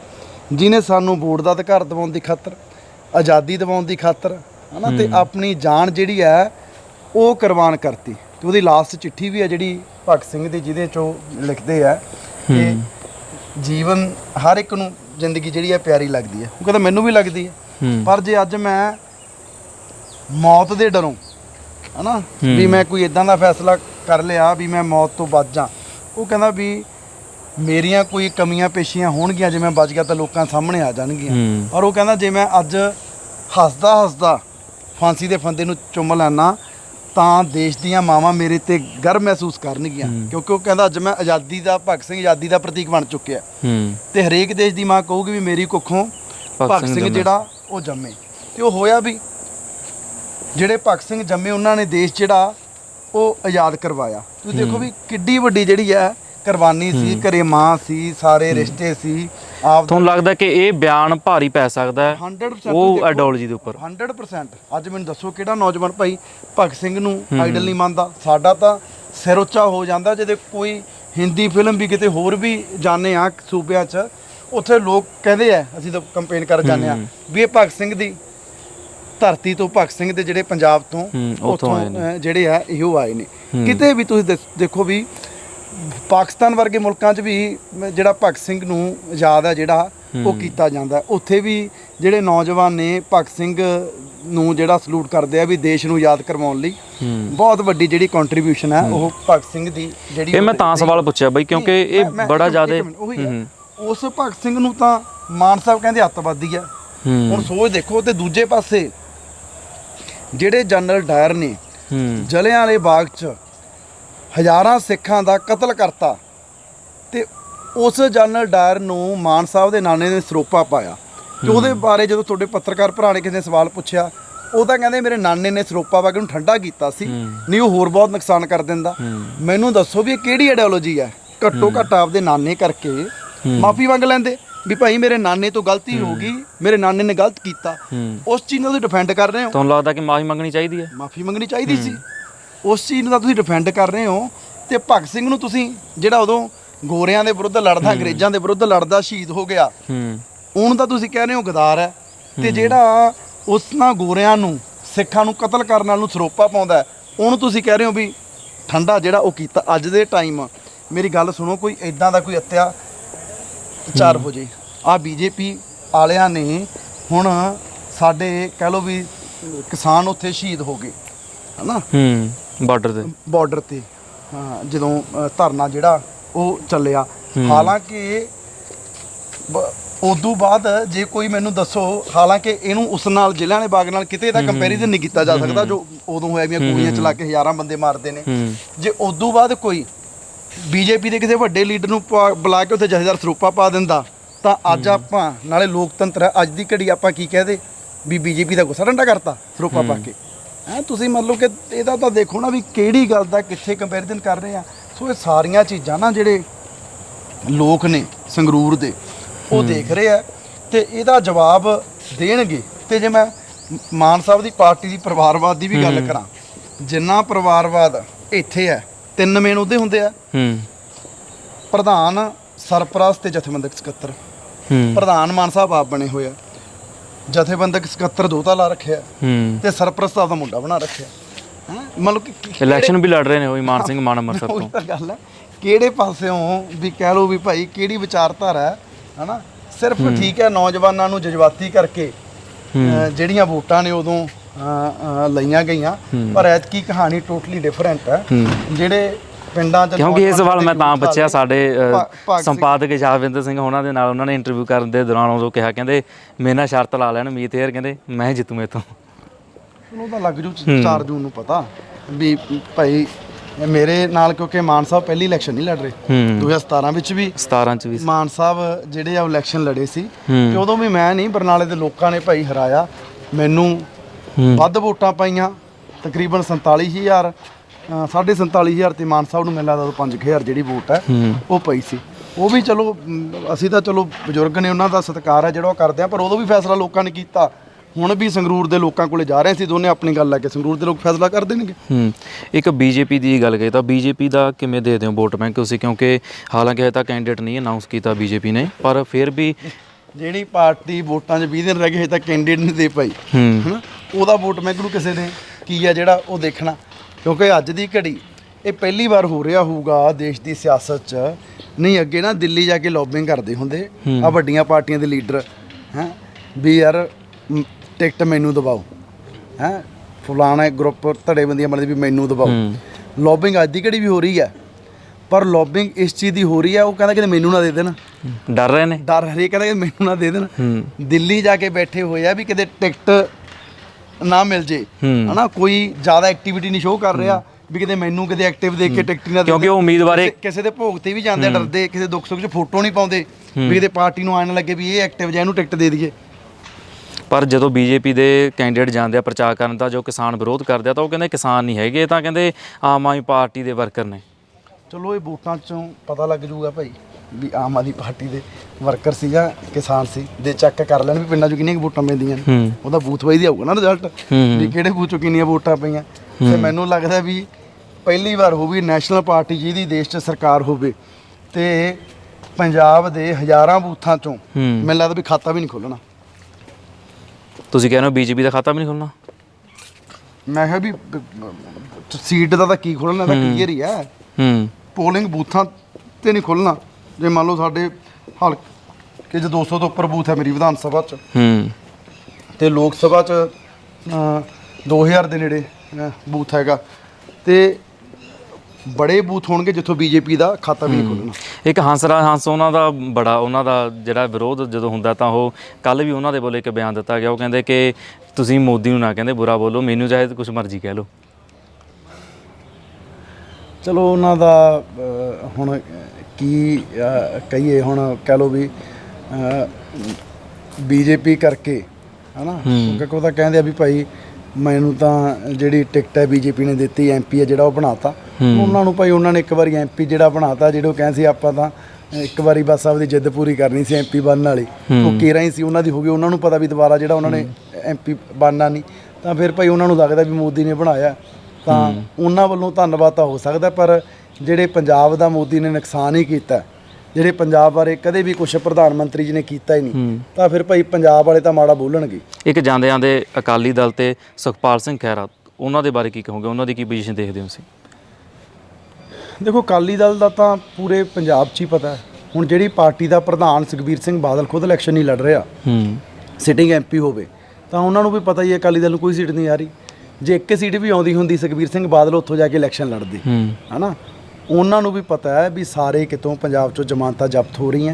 ਜਿਹਨੇ ਸਾਨੂੰ ਵੋਟ ਦਾ ਅਧਿਕਾਰ ਦਿਵਾਉਣ ਦੀ ਖਾਤਰ ਆਜ਼ਾਦੀ ਦਿਵਾਉਣ ਦੀ ਖਾਤਰ ਹਨਾ ਤੇ ਆਪਣੀ ਜਾਨ ਜਿਹੜੀ ਹੈ ਉਹ ਕੁਰਬਾਨ ਕਰਤੀ। ਤੇ ਉਹਦੀ ਲਾਸਟ ਚਿੱਠੀ ਵੀ ਹੈ ਜਿਹੜੀ ਭਗਤ ਸਿੰਘ ਦੀ ਜਿਹਦੇ ਚੋਂ ਲਿਖਦੇ ਆ ਕਿ ਜੀਵਨ ਹਰ ਇੱਕ ਨੂੰ ਜ਼ਿੰਦਗੀ ਜਿਹੜੀ ਹੈ ਪਿਆਰੀ ਲੱਗਦੀ ਹੈ। ਉਹ ਕਹਿੰਦਾ ਮੈਨੂੰ ਵੀ ਲੱਗਦੀ ਹੈ। ਹੂੰ। ਪਰ ਜੇ ਅੱਜ ਮੈਂ ਮੌਤ ਦੇ ਡਰੋਂ ਹਨਾ ਵੀ ਮੈਂ ਕੋਈ ਇਦਾਂ ਦਾ ਫੈਸਲਾ ਕਰ ਲਿਆ ਵੀ ਮੈਂ ਮੌਤ ਤੋਂ ਬਚ ਜਾ ਉਹ ਕਹਿੰਦਾ ਵੀ ਮੇਰੀਆਂ ਕੋਈ ਕਮੀਆਂ ਪੇਸ਼ੀਆਂ ਹੋਣਗੀਆਂ ਜੇ ਮੈਂ ਬਚ ਗਿਆ ਤਾਂ ਲੋਕਾਂ ਸਾਹਮਣੇ ਆ ਜਾਣਗੀਆਂ। ਹੂੰ। ਔਰ ਉਹ ਕਹਿੰਦਾ ਜੇ ਮੈਂ ਅੱਜ ਹੱਸਦਾ ਹੱਸਦਾ ਫਾਂਸੀ ਦੇ ਫੰਦੇ ਨੂੰ ਚੁੰਮ ਲੈਣਾ ਤਾਂ ਦੇਸ਼ ਦੀਆਂ ਮਾਵਾਂ ਮੇਰੇ ਤੇ ਗਰਵ ਮਹਿਸੂਸ ਕਰਨਗੀਆਂ। ਕਿਉਂਕਿ ਉਹ ਕਹਿੰਦਾ ਅੱਜ ਮੈਂ ਆਜ਼ਾਦੀ ਦਾ ਭਗਤ ਸਿੰਘ ਆਜ਼ਾਦੀ ਦਾ ਪ੍ਰਤੀਕ ਬਣ ਚੁੱਕਿਆ। ਹੂੰ। ਤੇ ਹਰੇਕ ਦੇਸ਼ ਦੀ ਮਾਂ ਕਹੂਗੀ ਵੀ ਮੇਰੀ ਕੁੱਖੋਂ ਭਗਤ ਸਿੰਘ। ਜਿਹੜਾ ਉਹ ਜੰਮੇ। ਤੇ ਉਹ ਹੋਇਆ ਵੀ ਜਿਹੜੇ ਭਗਤ ਸਿੰਘ ਜੰਮੇ ਉਹਨਾਂ ਨੇ ਦੇਸ਼ ਜਿਹੜਾ ਉਹ ਆਜ਼ਾਦ ਕਰਵਾਇਆ। ਤੁਸੀਂ ਦੇਖੋ ਵੀ ਕਿੱਡੀ ਵੱਡੀ ਜਿਹੜੀ ਹੈ ਕੁਰਬਾਨੀ ਸੀ ਘਰੇ ਮਾਂ ਸੀ ਸਾਰੇ ਰਿਸ਼ਤੇ ਸੀ ਆਪ ਤੁਹਾਨੂੰ ਲੱਗਦਾ ਕਿ ਇਹ ਬਿਆਨ ਭਾਰੀ ਪੈ ਸਕਦਾ ਹੈ? 100% ਉਹ ਦੇਖੋ, ਆਈਡੀਓਲੋਜੀ ਦੇ ਉੱਪਰ। 100% ਅੱਜ ਮੈਨੂੰ ਦੱਸੋ ਕਿਹੜਾ ਨੌਜਵਾਨ ਭਾਈ ਭਗਤ ਸਿੰਘ ਨੂੰ ਆਈਡਲ ਨਹੀਂ ਮੰਨਦਾ? ਸਾਡਾ ਤਾਂ ਸਿਰ ਉੱਚਾ ਹੋ ਜਾਂਦਾ ਜਦੋਂ ਕੋਈ ਹਿੰਦੀ ਫਿਲਮ ਵੀ ਕਿਤੇ ਹੋਰ ਵੀ ਜਾਣੇ ਆ ਸੂਬਿਆਂ 'ਚ ਉੱਥੇ ਲੋਕ ਕਹਿੰਦੇ ਆ ਅਸੀਂ ਤਾਂ ਕੰਪੇਨ ਕਰ ਜਾਂਦੇ ਆ ਵੀ ਇਹ ਭਗਤ ਸਿੰਘ ਦੀ ਧਰਤੀ ਤੋਂ ਭਗਤ ਸਿੰਘ ਦੇ ਜਿਹੜੇ ਪੰਜਾਬ ਤੋਂ ਹੂੰ, ਉੱਥੋਂ ਆਏ ਨੇ। ਅਹ, ਜਿਹੜੇ ਆ ਇਹੋ ਆਏ ਨੇ। ਕਿਤੇ ਵੀ ਤੁਸੀਂ ਦੇਖ- ਦੇਖੋ ਵੀ ਪਾਕਿਸਤਾਨ ਵਰਗੇ ਮੁਲਕਾਂ 'ਚ ਵੀ ਜਿਹੜਾ ਭਗਤ ਸਿੰਘ ਨੂੰ ਯਾਦ ਹੈ ਜਿਹੜਾ ਉਹ ਕੀਤਾ ਜਾਂਦਾ। ਉੱਥੇ ਵੀ ਜਿਹੜੇ ਨੌਜਵਾਨ ਨੇ ਭਗਤ ਸਿੰਘ ਨੂੰ ਜਿਹੜਾ ਸਲੂਟ ਕਰਦੇ ਆ ਵੀ ਦੇਸ਼ ਨੂੰ ਯਾਦ ਕਰਵਾਉਣ ਲਈ ਬਹੁਤ ਵੱਡੀ ਜਿਹੜੀ ਕੰਟਰੀਬਿਊਸ਼ਨ ਹੈ। ਉਹ ਭਗਤ ਸਿੰਘ ਦੀ ਜਿਹੜੀ ਇਹ ਮੈਂ ਤਾਂ ਸਵਾਲ ਪੁੱਛਿਆ ਬਈ ਕਿਉਂਕਿ ਇਹ ਬੜਾ ਜ਼ਿਆਦਾ। ਉਸ ਭਗਤ ਸਿੰਘ ਨੂੰ ਤਾਂ ਮਾਨ ਸਾਹਿਬ ਕਹਿੰਦੇ ਅੱਤਵਾਦੀ ਆ। ਹੁਣ ਸੋਚ ਦੇਖੋ ਤੇ ਦੂਜੇ ਪਾਸੇ ਜਿਹੜੇ ਜਨਰਲ ਡਾਇਰ ਨੇ ਜਲਿਆਂ ਵਾਲੇ ਬਾਗ 'ਚ ਹਜ਼ਾਰਾਂ ਸਿੱਖਾਂ ਦਾ ਕਤਲ ਕਰਤਾ ਤੇ ਉਸ ਜਨਰਲ ਡਾਇਰ ਨੂੰ ਮਾਨ ਸਾਹਿਬ ਦੇ ਨਾਨੇ ਨੇ ਸਰੋਪਾ ਪਾਇਆ। ਤੇ ਉਹਦੇ ਬਾਰੇ ਜਦੋਂ ਤੁਹਾਡੇ ਪੱਤਰਕਾਰ ਭਰਾ ਨੇ ਕਿਸੇ ਨੇ ਸਵਾਲ ਪੁੱਛਿਆ ਉਹ ਤਾਂ ਕਹਿੰਦੇ ਮੇਰੇ ਨਾਨੇ ਨੇ ਸਰੋਪਾ ਪਾ ਕੇ ਉਹਨੂੰ ਠੰਡਾ ਕੀਤਾ ਸੀ ਨਹੀਂ ਉਹ ਹੋਰ ਬਹੁਤ ਨੁਕਸਾਨ ਕਰ ਦਿੰਦਾ। ਮੈਨੂੰ ਦੱਸੋ ਵੀ ਇਹ ਕਿਹੜੀ ਆਈਡੀਓਲੋਜੀ ਹੈ? ਘੱਟੋ ਘੱਟ ਆਪਦੇ ਨਾਨੇ ਕਰਕੇ ਮਾਫੀ ਮੰਗ ਲੈਂਦੇ ਵੀ ਭਾਈ ਮੇਰੇ ਨਾਨੇ ਤੋਂ ਗਲਤੀ ਹੋ। ਗਈ ਮੇਰੇ ਨਾਨੇ ਨੇ ਗਲਤ ਕੀਤਾ। ਉਸ ਚੀਜ਼ ਨੂੰ ਤੁਸੀਂ ਡਿਫੈਂਡ ਕਰ ਰਹੇ ਹੋ। ਤੁਹਾਨੂੰ ਲੱਗਦਾ ਕਿ ਮਾਫੀ ਮੰਗਣੀ ਚਾਹੀਦੀ ਹੈ? ਮਾਫੀ ਮੰਗਣੀ ਚਾਹੀਦੀ ਸੀ। ਉਸ ਚੀਜ਼ ਨੂੰ ਤਾਂ ਤੁਸੀਂ ਡਿਫੈਂਡ ਕਰ ਰਹੇ ਹੋ ਤੇ ਭਗਤ ਸਿੰਘ ਨੂੰ ਤੁਸੀਂ ਜਿਹੜਾ ਉਦੋਂ ਗੋਰਿਆਂ ਦੇ ਵਿਰੁੱਧ ਲੜਦਾ ਅੰਗਰੇਜ਼ਾਂ ਦੇ ਵਿਰੁੱਧ ਲੜਦਾ ਸ਼ਹੀਦ ਹੋ ਗਿਆ। ਹੂੰ। ਉਹਨੂੰ ਤਾਂ ਤੁਸੀਂ ਕਹਿ ਰਹੇ ਹੋ ਗਦਾਰ ਹੈ। ਤੇ ਜਿਹੜਾ ਉਸ ਨਾਲ ਗੋਰਿਆਂ ਨੂੰ ਸਿੱਖਾਂ ਨੂੰ ਕਤਲ ਕਰਨ ਨਾਲ ਨੂੰ ਸਰੋਪਾ ਪਾਉਂਦਾ ਉਹਨੂੰ ਤੁਸੀਂ ਕਹਿ ਰਹੇ ਹੋ ਵੀ ਠੰਡਾ ਜਿਹੜਾ ਉਹ ਕੀਤਾ ਅੱਜ ਦੇ ਟਾਈਮ। ਮੇਰੀ ਗੱਲ ਸੁਣੋ ਕੋਈ ਇਦਾਂ ਦਾ ਕੋਈ ਅਤਿਆ ਚਾਰ ਹੋ। ਜੇ। ਆ ਬੀਜੇਪੀ ਵਾਲਿਆਂ ਨੇ ਹੁਣ ਸਾਡੇ ਕਹਿ ਲਓ ਵੀ ਕਿਸਾਨ ਉੱਥੇ ਸ਼ਹੀਦ ਹੋ ਗਏ ਹਨਾ? ਹੂੰ। ਬਾਰਡਰ ਤੇ? ਬਾਰਡਰ ਤੇ ਹਾਂ ਜਦੋਂ ਅ, ਧਰਨਾ ਜਿਹੜਾ ਉਹ ਚੱਲਿਆ। ਹਾਲਾਂਕਿ ਬ- ਉਦੋਂ ਬਾਅਦ ਜੇ ਕੋਈ ਮੈਨੂੰ ਦੱਸੋ ਹਾਲਾਂਕਿ ਇਹਨੂੰ ਉਸ ਨਾਲ ਜ਼ਿਲ੍ਹਿਆਂ ਦੇ ਬਾਗ ਨਾਲ ਕਿਤੇ ਦਾ ਕੰਪੈਰੀਜ਼ਨ ਨਹੀਂ ਕੀਤਾ ਜਾ ਸਕਦਾ ਜੋ ਉਦੋਂ ਹੋਇਆ ਵੀ ਗੋਲੀਆਂ ਚਲਾ ਕੇ ਹਜ਼ਾਰਾਂ ਬੰਦੇ ਮਾਰਦੇ ਨੇ। ਹੂੰ। ਜੇ ਉਦੋਂ ਬਾਅਦ ਕੋਈ ਬੀਜੇਪੀ ਦੇ ਕਿਸੇ ਵੱਡੇ ਲੀਡਰ ਨੂੰ ਪਾ- ਬੁਲਾ ਕੇ ਉੱਥੇ ਜਥੇਦਾਰ ਸਰੂਪਾ ਪਾ ਦਿੰਦਾ ਤਾਂ ਅੱਜ ਆਪਾਂ ਨਾਲੇ ਲੋਕਤੰਤਰ ਹੈ ਅੱਜ ਦੀ ਘੜੀ ਆਪਾਂ ਕੀ ਕਹਦੇ ਵੀ ਬੀਜੇਪੀ ਦਾ ਗੁੱਸਾ ਡੰਡਾ ਕਰਤਾ ਸਰੂਪਾ ਪਾ ਕੇ। ਹੈ ਤੁਸੀਂ ਮੰਨ ਲਓ ਕਿ ਇਹਦਾ ਤਾਂ ਦੇਖੋ ਨਾ ਵੀ ਕਿਹੜੀ ਗੱਲ ਦਾ ਕਿੱਥੇ ਕੰਪੈਰੀਜ਼ਨ ਕਰ ਰਹੇ ਆ। ਸੋ ਇਹ ਸਾਰੀਆਂ ਚੀਜ਼ਾਂ ਨਾ ਜਿਹੜੇ ਲੋਕ ਨੇ ਸੰਗਰੂਰ ਦੇ ਉਹ ਦੇਖ ਰਹੇ ਆ ਤੇ ਇਹਦਾ ਜਵਾਬ ਦੇਣਗੇ। ਤੇ ਜੇ ਮੈਂ ਮਾਨ ਸਾਹਿਬ ਦੀ ਪਾਰਟੀ ਦੀ ਪਰਿਵਾਰਵਾਦ ਦੀ ਵੀ ਗੱਲ ਕਰਾਂ ਜਿੰਨਾ ਪਰਿਵਾਰਵਾਦ ਇੱਥੇ ਹੈ ਤਿੰਨ ਮੇਨ ਉਹਦੇ ਹੁੰਦੇ ਆ। ਹੂੰ। ਪ੍ਰਧਾਨ ਸਰਪ੍ਰਸਤ ਤੇ ਜਥੇਬੰਦਕ ਸਕੱਤਰ। ਹੂੰ। ਪ੍ਰਧਾਨ ਮਾਨ ਸਾਹਿਬ ਆਪ ਬਣੇ ਹੋਏ ਆ। ਜਥੇਬੰਦਕ ਸਕੱਤਰ ਦੋਤਾ ਲਾ ਰੱਖਿਆ। ਹੂੰ। ਤੇ ਸਰਪ੍ਰਸਤ ਆਪਦਾ ਮੁੰਡਾ ਬਣਾ ਰੱਖਿਆ। ਹੈ? ਮਤਲਬ ਕਿ ਕਿ- ਇਲੈਕਸ਼ਨ ਵੀ ਲੜ ਰਹੇ ਨੇ ਉਹ ਇਮਾਨ ਸਿੰਘ ਮਾਨ ਅੰਮ੍ਰਿਤਸਰ ਉਹੀ ਤੋਂ। ਗੱਲ ਹੈ। ਕਿਹੜੇ ਪਾਸਿਓਂ ਵੀ ਕਹਿ ਲਓ ਵੀ ਭਾਈ ਕਿਹੜੀ ਵਿਚਾਰਧਾਰਾ ਹੈ ਹਨਾ? ਸਿਰਫ ਠੀਕ ਹੈ ਨੌਜਵਾਨਾਂ ਨੂੰ ਜਜ਼ਬਾਤੀ ਕਰਕੇ ਜਿਹੜੀਆਂ ਵੋਟਾਂ ਨੇ ਉਦੋਂ ਲਈਆਂ ਗਈਆਂ। ਪਰ ਐਤਕੀ ਕਹਾਣੀ ਟੋਟਲੀ ਡਿਫਰੈਂਟ ਹੈ। ਜਿਹੜੇ ਪਿੰਡਾਂ 'ਚ ਕਿਉਂਕਿ ਇਹ ਸਵਾਲ ਮੈਂ ਤਾਂ ਪੁੱਛਿਆ ਸਾਡੇ ਸੰਪਾਦਕ ਸ਼ਾਹਵਿੰਦਰ ਸਿੰਘ ਉਹਨਾਂ ਦੇ ਨਾਲ ਉਹਨਾਂ ਨੇ ਇੰਟਰਵਿਊ ਕਰਨ ਦੇ ਦੌਰਾਨ ਉਦੋਂ ਕਿਹਾ ਕਹਿੰਦੇ ਮੇਰੇ ਨਾਲ ਸ਼ਰਤ ਲਾ ਲੈਣ ਮੀਤ ਹੇਰ ਕਹਿੰਦੇ ਮੈਂ ਜਿੱਤੂ ਮੇਤੋਂ ਉਹਨੂੰ ਤਾਂ ਲੱਗ ਜੂ 4 ਜੂਨ ਨੂੰ ਪਤਾ ਵੀ ਭਾਈ ਮੇਰੇ ਨਾਲ ਕਿਉਂਕਿ ਮਾਨ ਸਾਹਿਬ ਪਹਿਲੀ ਇਲੈਕਸ਼ਨ ਨਹੀਂ ਲੜ ਰਹੇ। ਹੂੰ। 2017 ਵਿੱਚ ਵੀ 17 ਚ ਵੀ ਮਾਨ ਸਾਹਿਬ ਜਿਹੜੇ ਆ ਇਲੈਕਸ਼ਨ ਲੜੇ ਸੀ। ਤੇ ਉਦੋਂ ਵੀ ਮੈਂ ਨਹੀਂ ਬਰਨਾਲੇ ਦੇ ਲੋਕਾਂ ਨੇ ਭਾਈ ਹਰਾਇਆ। ਮੈਨੂੰ। ਵੱਧ ਵੋਟਾਂ ਪਾਈਆਂ ਤਕਰੀਬਨ 47000 ਅ, ਸਾਢੇ 47000 ਤੇ ਮਾਨ ਸਾਹਿਬ ਨੂੰ ਮੈਨੂੰ ਲੱਗਦਾ ਉਦੋਂ 5000 ਜਿਹੜੀ ਵੋਟ ਹੈ ਉਹ ਪਈ ਸੀ। ਉਹ ਵੀ ਚਲੋ ਅਸੀਂ ਤਾਂ ਚਲੋ ਬਜ਼ੁਰਗ ਨੇ ਉਹਨਾਂ ਦਾ ਸਤਿਕਾਰ ਹੈ ਜਿਹੜਾ ਉਹ ਕਰਦੇ ਆ ਪਰ ਉਦੋਂ ਵੀ ਫੈਸਲਾ ਲੋਕਾਂ ਨੇ ਕੀਤਾ। ਹੁਣ ਵੀ ਸੰਗਰੂਰ ਦੇ ਲੋਕਾਂ ਕੋਲੇ ਜਾ ਰਹੇ ਸੀ ਦੋਨੇ ਆਪਣੀ ਗੱਲ ਲੈ ਕੇ ਸੰਗਰੂਰ ਦੇ ਲੋਕ ਫੈਸਲਾ ਕਰ ਦੇਣਗੇ। ਹੂੰ ਇੱਕ ਬੀਜੇਪੀ ਦੀ ਗੱਲ ਕਰੀ ਤਾਂ ਬੀਜੇਪੀ ਦਾ ਕਿਵੇਂ ਦੇ ਦਿਓ ਵੋਟ? ਬੈਂਕ ਤੁਸੀਂ ਕਿਉਂਕਿ ਹਾਲਾਂਕਿ ਹਜੇ ਤੱਕ ਕੈਂਡੀਡੇਟ ਨਹੀਂ ਅਨਾਉਂਸ ਕੀਤਾ ਬੀਜੇਪੀ ਨੇ ਪਰ ਫਿਰ ਵੀ ਜਿਹੜੀ ਪਾਰਟੀ ਵੋਟਾਂ 'ਚ 20 ਦਿਨ ਰਹਿ ਗਏ ਹਜੇ ਤੱਕ ਕੈਂਡੀਡੇਟ ਨਹੀਂ ਦੇ ਪਾਈ। ਹੂੰ। ਹਨਾ? ਉਹਦਾ ਵੋਟ ਬੈਂਕ ਨੂੰ ਕਿਸੇ ਨੇ ਕੀ ਆ ਜਿਹੜਾ ਉਹ ਦੇਖਣਾ। ਕਿਉਂਕਿ ਅੱਜ ਦੀ ਘੜੀ ਇਹ ਪਹਿਲੀ ਵਾਰ ਹੋ ਰਿਹਾ ਹੋਊਗਾ ਦੇਸ਼ ਦੀ ਸਿਆਸਤ 'ਚ। ਨਹੀਂ ਅੱਗੇ ਨਾ ਦਿੱਲੀ ਜਾ ਕੇ ਲੌਬਿੰਗ ਕਰਦੇ ਹੁੰਦੇ। ਆ ਵੱਡੀਆਂ ਪਾਰਟੀਆਂ ਦੇ ਲੀਡਰ ਹੈ ਵੀ ਯਾਰ ਟਿਕਟ ਮੈਨੂੰ ਦਬਾਓ ਹੈ ਫਲਾਣਾ ਗਰੁੱਪ ਧੜੇਬੰਦੀਆਂ ਮਤਲਬ ਵੀ ਮੈਨੂੰ ਦਬਾਓ ਲੌਬਿੰਗ ਅੱਜ ਦੀ ਘੜੀ ਵੀ ਹੋ ਰਹੀ ਹੈ। ਪਰ ਲੌਬਿੰਗ ਇਸ ਚੀਜ਼ ਦੀ ਹੋ ਰਹੀ ਹੈ ਉਹ ਕਹਿੰਦਾ ਕਿ ਮੈਨੂੰ ਨਾ ਦੇ ਦੇਣ। ਡਰ ਰਹੇ ਨੇ? ਡਰ ਹਰੇਕ ਕਹਿੰਦਾ ਕਿ ਮੈਨੂੰ ਨਾ ਦੇ ਦੇਣ। ਦਿੱਲੀ ਜਾ ਕੇ ਬੈਠੇ ਹੋਏ ਆ ਵੀ ਕਿਤੇ ਟਿਕਟ ਨਾ ਮਿਲ ਜੇ। ਹਨਾ ਕੋਈ ਜ਼ਿਆਦਾ ਐਕਟੀਵਿਟੀ ਨਹੀਂ ਸ਼ੋਅ ਕਰ ਰਿਹਾ ਵੀ ਕਿਤੇ ਮੈਨੂੰ ਕਿਤੇ ਐਕਟਿਵ ਦੇਖ ਕੇ ਟਿਕਟ ਨਾ ਦੇ ਕਿਉਂਕਿ। ਉਹ ਉਮੀਦਵਾਰ ਕਿਸੇ- ਕਿਸੇ ਦੇ ਭੋਗ ਤੇ ਵੀ ਜਾਂਦੇ ਆ ਡਰਦੇ ਕਿਸੇ ਦੁੱਖ ਸੁੱਖ 'ਚ ਫੋਟੋ ਨਹੀਂ ਪਾਉਂਦੇ ਵੀ ਕਿਤੇ ਪਾਰਟੀ ਨੂੰ ਆਣ ਲੱਗੇ ਵੀ ਇਹ ਐਕਟਿਵ ਜਾਂ ਇਹਨੂੰ ਟਿਕਟ ਦੇ ਦਈਏ। ਪਰ ਜਦੋਂ ਬੀਜੇਪੀ ਦੇ ਕੈਂਡੀਡੇਟ ਜਾਂਦੇ ਆ ਪ੍ਰਚਾਰ ਕਰਨ ਤਾਂ ਜੋ ਕਿਸਾਨ ਵਿਰੋਧ ਕਰਦੇ ਆ ਤਾਂ ਉਹ ਕਹਿੰਦੇ ਕਿਸਾਨ ਨਹੀਂ ਹੈਗੇ ਇਹ ਤਾਂ ਕਹਿੰਦੇ ਆਮ ਆਦਮੀ ਪਾਰਟੀ ਦੇ ਵਰਕਰ ਨੇ। ਚਲੋ ਇਹ ਵੋਟਾਂ 'ਚੋਂ ਪਤਾ ਲੱਗ ਜਾਊਗਾ ਭਾਈ। ਵੀ ਆਮ ਆਦਮੀ ਪਾਰਟੀ ਦੇ ਵਰਕਰ ਸੀ ਜਾਂ ਕਿਸਾਨ ਸੀ ਦੇ ਚੈੱਕ ਕਰ ਲੈਣ ਵੀ ਪਿੰਡਾਂ 'ਚ ਕਿੰਨੀਆਂ ਕੁ ਵੋਟਾਂ ਪੈਂਦੀਆਂ ਨੇ। ਉਹਦਾ ਬੂਥ ਵਾਈਜ਼ ਹੀ ਆਊਗਾ ਨਾ ਰਿਜ਼ਲਟ। ਵੀ ਕਿਹੜੇ ਬੂਥ 'ਚੋਂ ਕਿੰਨੀਆਂ ਵੋਟਾਂ ਪਈਆਂ। ਤੇ ਮੈਨੂੰ ਲੱਗਦਾ ਵੀ ਪਹਿਲੀ ਵਾਰ ਹੋਊਗੀ ਨੈਸ਼ਨਲ ਪਾਰਟੀ ਜਿਹਦੀ ਦੇਸ਼ 'ਚ ਸਰਕਾਰ ਹੋਵੇ ਤੇ ਪੰਜਾਬ ਦੇ ਹਜ਼ਾਰਾਂ ਬੂਥਾਂ 'ਚੋਂ ਮੈਨੂੰ ਲੱਗਦਾ ਵੀ ਖਾਤਾ ਵੀ ਨਹੀਂ ਖੋਲਣਾ ਤੁਸੀਂ ਕਹਿੰਦੇ ਹੋ ਬੀਜੇਪੀ ਦਾ ਖਾਤਾ ਵੀ ਨਹੀਂ ਖੁੱਲਣਾ ਮੈਂ ਕਿਹਾ ਵੀ ਸੀਟ ਦਾ ਤਾਂ ਕੀ ਖੋਲਣਾ ਤਾਂ ਕਲੀਅਰ ਹੀ ਹੈ। ਹੂੰ। ਪੋਲਿੰਗ ਬੂਥਾਂ ਤੇ ਨਹੀਂ ਖੁੱਲਣਾ ਜੇ ਮੰਨ ਲਓ ਸਾਡੇ ਹਲਕੇ 'ਚ 200 ਤੋਂ ਉੱਪਰ ਬੂਥ ਹੈ ਮੇਰੀ ਵਿਧਾਨ ਸਭਾ 'ਚ ਹੂੰ। ਤੇ ਲੋਕ ਸਭਾ 'ਚ ਅ, 2000 ਦੇ ਨੇੜੇ ਅ, ਬੂਥ ਹੈਗਾ ਤੇ ਬੜੇ ਬੂਥ ਹੋਣਗੇ ਜਿੱਥੋਂ ਬੀਜੇਪੀ ਦਾ ਖਾਤਾ ਵੀ ਨਹੀਂ ਖੁੱਲਣਾ। ਇੱਕ ਹੰਸਰਾ ਹੰਸ ਉਹਨਾਂ ਦਾ ਬੜਾ ਉਹਨਾਂ ਦਾ ਜਿਹੜਾ ਵਿਰੋਧ ਜਦੋਂ ਹੁੰਦਾ ਤਾਂ ਉਹ ਕੱਲ ਵੀ ਉਹਨਾਂ ਦੇ ਵੱਲੋਂ ਇੱਕ ਬਿਆਨ ਦਿੱਤਾ ਗਿਆ। ਉਹ ਕਹਿੰਦੇ ਕਿ ਤੁਸੀਂ ਮੋਦੀ ਨੂੰ ਨਾ ਕਹਿੰਦੇ ਬੁਰਾ ਬੋਲੋ ਮੈਨੂੰ ਚਾਹੇ ਕੁਝ ਮਰਜ਼ੀ ਕਹਿ ਲਓ। ਚਲੋ ਉਹਨਾਂ ਦਾ ਹੁਣ ਕੀ ਕਹੀਏ ਹੁਣ ਕਹਿ ਲਓ ਵੀ ਬੀਜੇਪੀ ਕਰਕੇ ਹਨਾ? ਕਿਉਂਕਿ ਉਹ ਤਾਂ ਕਹਿੰਦੇ ਆ ਵੀ ਭਾਈ ਮੈਨੂੰ ਤਾਂ ਜਿਹੜੀ ਟਿਕਟ ਹੈ ਬੀਜੇਪੀ ਨੇ ਦਿੱਤੀ ਐਮਪੀ ਹੈ ਜਿਹੜਾ ਉਹ ਬਣਾਤਾ। ਉਹਨਾਂ ਨੂੰ ਭਾਈ ਉਹਨਾਂ ਨੇ ਇੱਕ ਵਾਰੀ ਐਮਪੀ ਜਿਹੜਾ ਬਣਾਤਾ ਜਿਹੜੇ ਕਹਿੰਦੇ ਸੀ ਆਪਾਂ ਤਾਂ ਇੱਕ ਵਾਰੀ ਬਸ ਆਪਦੀ ਜਿੱਦ ਪੂਰੀ ਕਰਨੀ ਸੀ ਐਮਪੀ ਬਣਨ ਵਾਲੀ। ਉਹ ਕੇਰਾ ਹੀ ਸੀ ਉਹਨਾਂ ਦੀ ਹੋ ਗਈ ਉਹਨਾਂ ਨੂੰ ਪਤਾ ਵੀ ਦੁਬਾਰਾ ਜਿਹੜਾ ਉਹਨਾਂ ਨੇ ਐਮਪੀ ਬਣਨਾ ਨਹੀਂ। ਤਾਂ ਫਿਰ ਭਾਈ ਉਹਨਾਂ ਨੂੰ ਲੱਗਦਾ ਵੀ ਮੋਦੀ ਨੇ ਬਣਾਇਆ। ਤਾਂ ਉਹਨਾਂ ਵੱਲੋਂ ਧੰਨਵਾਦ ਤਾਂ ਹੋ ਸਕਦਾ ਪਰ ਜਿਹੜੇ ਪੰਜਾਬ ਦਾ ਮੋਦੀ ਨੇ ਨੁਕਸਾਨ ਹੀ ਕੀਤਾ ਜਿਹੜੇ ਪੰਜਾਬ ਬਾਰੇ ਕਦੇ ਵੀ ਕੁਝ ਪ੍ਰਧਾਨ ਮੰਤਰੀ ਜੀ ਨੇ ਕੀਤਾ ਹੀ ਨਹੀਂ ਤਾਂ ਫਿਰ ਭਾਈ ਪੰਜਾਬ ਵਾਲੇ ਤਾਂ ਮਾੜਾ ਬੋਲਣਗੇ। ਇੱਕ ਜਾਂਦੇ ਜਾਂਦੇ ਅਕਾਲੀ ਦਲ ਤੇ ਸੁਖਪਾਲ ਸਿੰਘ ਖਹਿਰਾ ਉਹਨਾਂ ਦੇ ਬਾਰੇ ਕੀ ਕਹੋਗੇ? ਉਹਨਾਂ ਦੀ ਕੀ ਪੋਜੀਸ਼ਨ ਦੇਖਦੇ ਹੋ ਤੁਸੀਂ? ਦੇਖੋ ਅਕਾਲੀ ਦਲ ਦਾ ਤਾਂ ਪੂਰੇ ਪੰਜਾਬ 'ਚ ਹੀ ਪਤਾ ਹੈ। ਹੁਣ ਜਿਹੜੀ ਪਾਰਟੀ ਦਾ ਪ੍ਰਧਾਨ ਸੁਖਬੀਰ ਸਿੰਘ ਬਾਦਲ ਖੁਦ ਇਲੈਕਸ਼ਨ ਨਹੀਂ ਲੜ ਰਿਹਾ। ਹੂੰ। ਸਿਟਿੰਗ ਐਮਪੀ ਹੋਵੇ ਤਾਂ ਉਹਨਾਂ ਨੂੰ ਵੀ ਪਤਾ ਹੀ ਹੈ ਅਕਾਲੀ ਦਲ ਨੂੰ ਕੋਈ ਸੀਟ ਨਹੀਂ ਆ ਰਹੀ। ਜੇ ਇੱਕ ਸੀਟ ਵੀ ਆਉਂਦੀ ਹੁੰਦੀ ਸੁਖਬੀਰ ਸਿੰਘ ਬਾਦਲ ਉੱਥੋਂ ਜਾ ਕੇ ਇਲੈਕਸ਼ਨ ਲੜਦੇ। ਹੂੰ। ਹਨਾ? ਉਹਨਾਂ ਨੂੰ ਵੀ ਪਤਾ ਹੈ ਵੀ ਸਾਰੇ ਕਿਤੋਂ ਪੰਜਾਬ 'ਚੋਂ ਜ਼ਮਾਨਤਾਂ ਜ਼ਬਤ ਹੋ ਰਹੀਆਂ।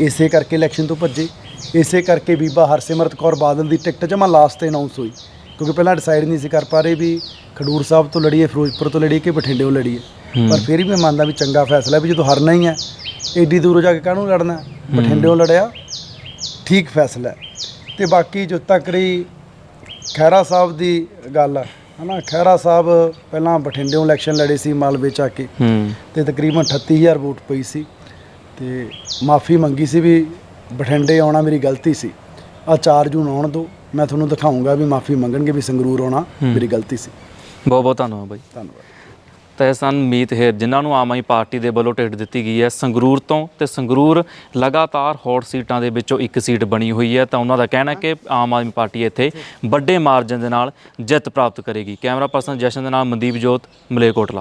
ਇਸੇ ਕਰਕੇ ਇਲੈਕਸ਼ਨ ਤੋਂ ਭੱਜੇ। ਇਸੇ ਕਰਕੇ ਬੀਬਾ ਹਰਸਿਮਰਤ ਕੌਰ ਬਾਦਲ ਦੀ ਟਿਕਟ ਜਮਾ ਲਾਸਟ ਤੇ ਅਨਾਉਂਸ ਹੋਈ। ਕਿਉਂਕਿ ਪਹਿਲਾਂ ਡਿਸਾਈਡ ਨਹੀਂ ਸੀ ਕਰ ਪਾ ਰਹੇ ਵੀ ਖਡੂਰ ਸਾਹਿਬ ਤੋਂ ਲੜੀਏ ਫਿਰੋਜ਼ਪੁਰ ਤੋਂ ਲੜੀਏ ਕਿ ਬਠਿੰਡੇੋਂ ਲੜੀਏ। ਪਰ ਫਿਰ ਵੀ ਮੈਂ ਮੰਨਦਾ ਵੀ ਚੰਗਾ ਫੈਸਲਾ ਵੀ ਜਦੋਂ ਹਰਨਾ ਹੀ ਹੈ ਏਡੀ ਦੂਰੋਂ ਜਾ ਕੇ ਕਾਹਨੂੰ ਲੜਨਾ? ਬਠਿੰਡੇੋਂ ਲੜਿਆ ਠੀਕ ਫੈਸਲਾ ਤੇ ਬਾਕੀ ਜੋ ਤੱਕ ਰਹੀ ਖਹਿਰਾ ਸਾਹਿਬ ਦੀ ਗੱਲ ਹੈ ਹਨਾ ਖਹਿਰਾ ਸਾਹਿਬ ਪਹਿਲਾਂ ਬਠਿੰਡੇੋਂ ਇਲੈਕਸ਼ਨ ਲੜੇ ਸੀ ਮਾਲਵੇ ਚ ਆ ਕੇ ਤੇ ਤਕਰੀਬਨ 38000 ਵੋਟ ਪਈ ਸੀ। ਤੇ ਮਾਫੀ ਮੰਗੀ ਸੀ ਵੀ ਬਠਿੰਡੇ ਆਉਣਾ ਮੇਰੀ ਗਲਤੀ ਸੀ। ਆ 4 ਜੂਨ ਆਉਣ ਦੋ ਮੈਂ ਤੁਹਾਨੂੰ ਦਿਖਾਉਂਗਾ ਵੀ ਮਾਫੀ ਮੰਗਣਗੇ ਵੀ ਸੰਗਰੂਰ ਆਉਣਾ ਮੇਰੀ ਗਲਤੀ ਸੀ। ਬਹੁਤ ਬਹੁਤ ਧੰਨਵਾਦ ਬਾਈ। ਧੰਨਵਾਦ। ਤਾਂ ਸਨ ਮੀਤ ਹੇਰ, ਜਿਨ੍ਹਾਂ ਨੂੰ ਆਮ ਆਦਮੀ ਪਾਰਟੀ ਦੇ ਵੱਲੋਂ ਟਿਕਟ ਦਿੱਤੀ ਗਈ ਹੈ। ਸੰਗਰੂਰ ਤੋਂ ਤੇ ਸੰਗਰੂਰ ਲਗਾਤਾਰ ਹੌਟ ਸੀਟਾਂ ਦੇ ਵਿੱਚੋਂ ਇੱਕ ਸੀਟ ਬਣੀ ਹੋਈ ਹੈ। ਤਾਂ ਉਹਨਾਂ ਦਾ ਕਹਿਣਾ ਹੈ ਕਿ ਆਮ ਆਦਮੀ ਪਾਰਟੀ ਇੱਥੇ ਵੱਡੇ ਮਾਰਜਨ ਦੇ ਨਾਲ ਜਿੱਤ ਪ੍ਰਾਪਤ ਕਰੇਗੀ। ਕੈਮਰਾ ਪਰਸਨ ਜਸ਼ਨ ਦੇ ਨਾਲ ਮਨਦੀਪ ਜੋਤ ਮਲੇਕੋਟਲਾ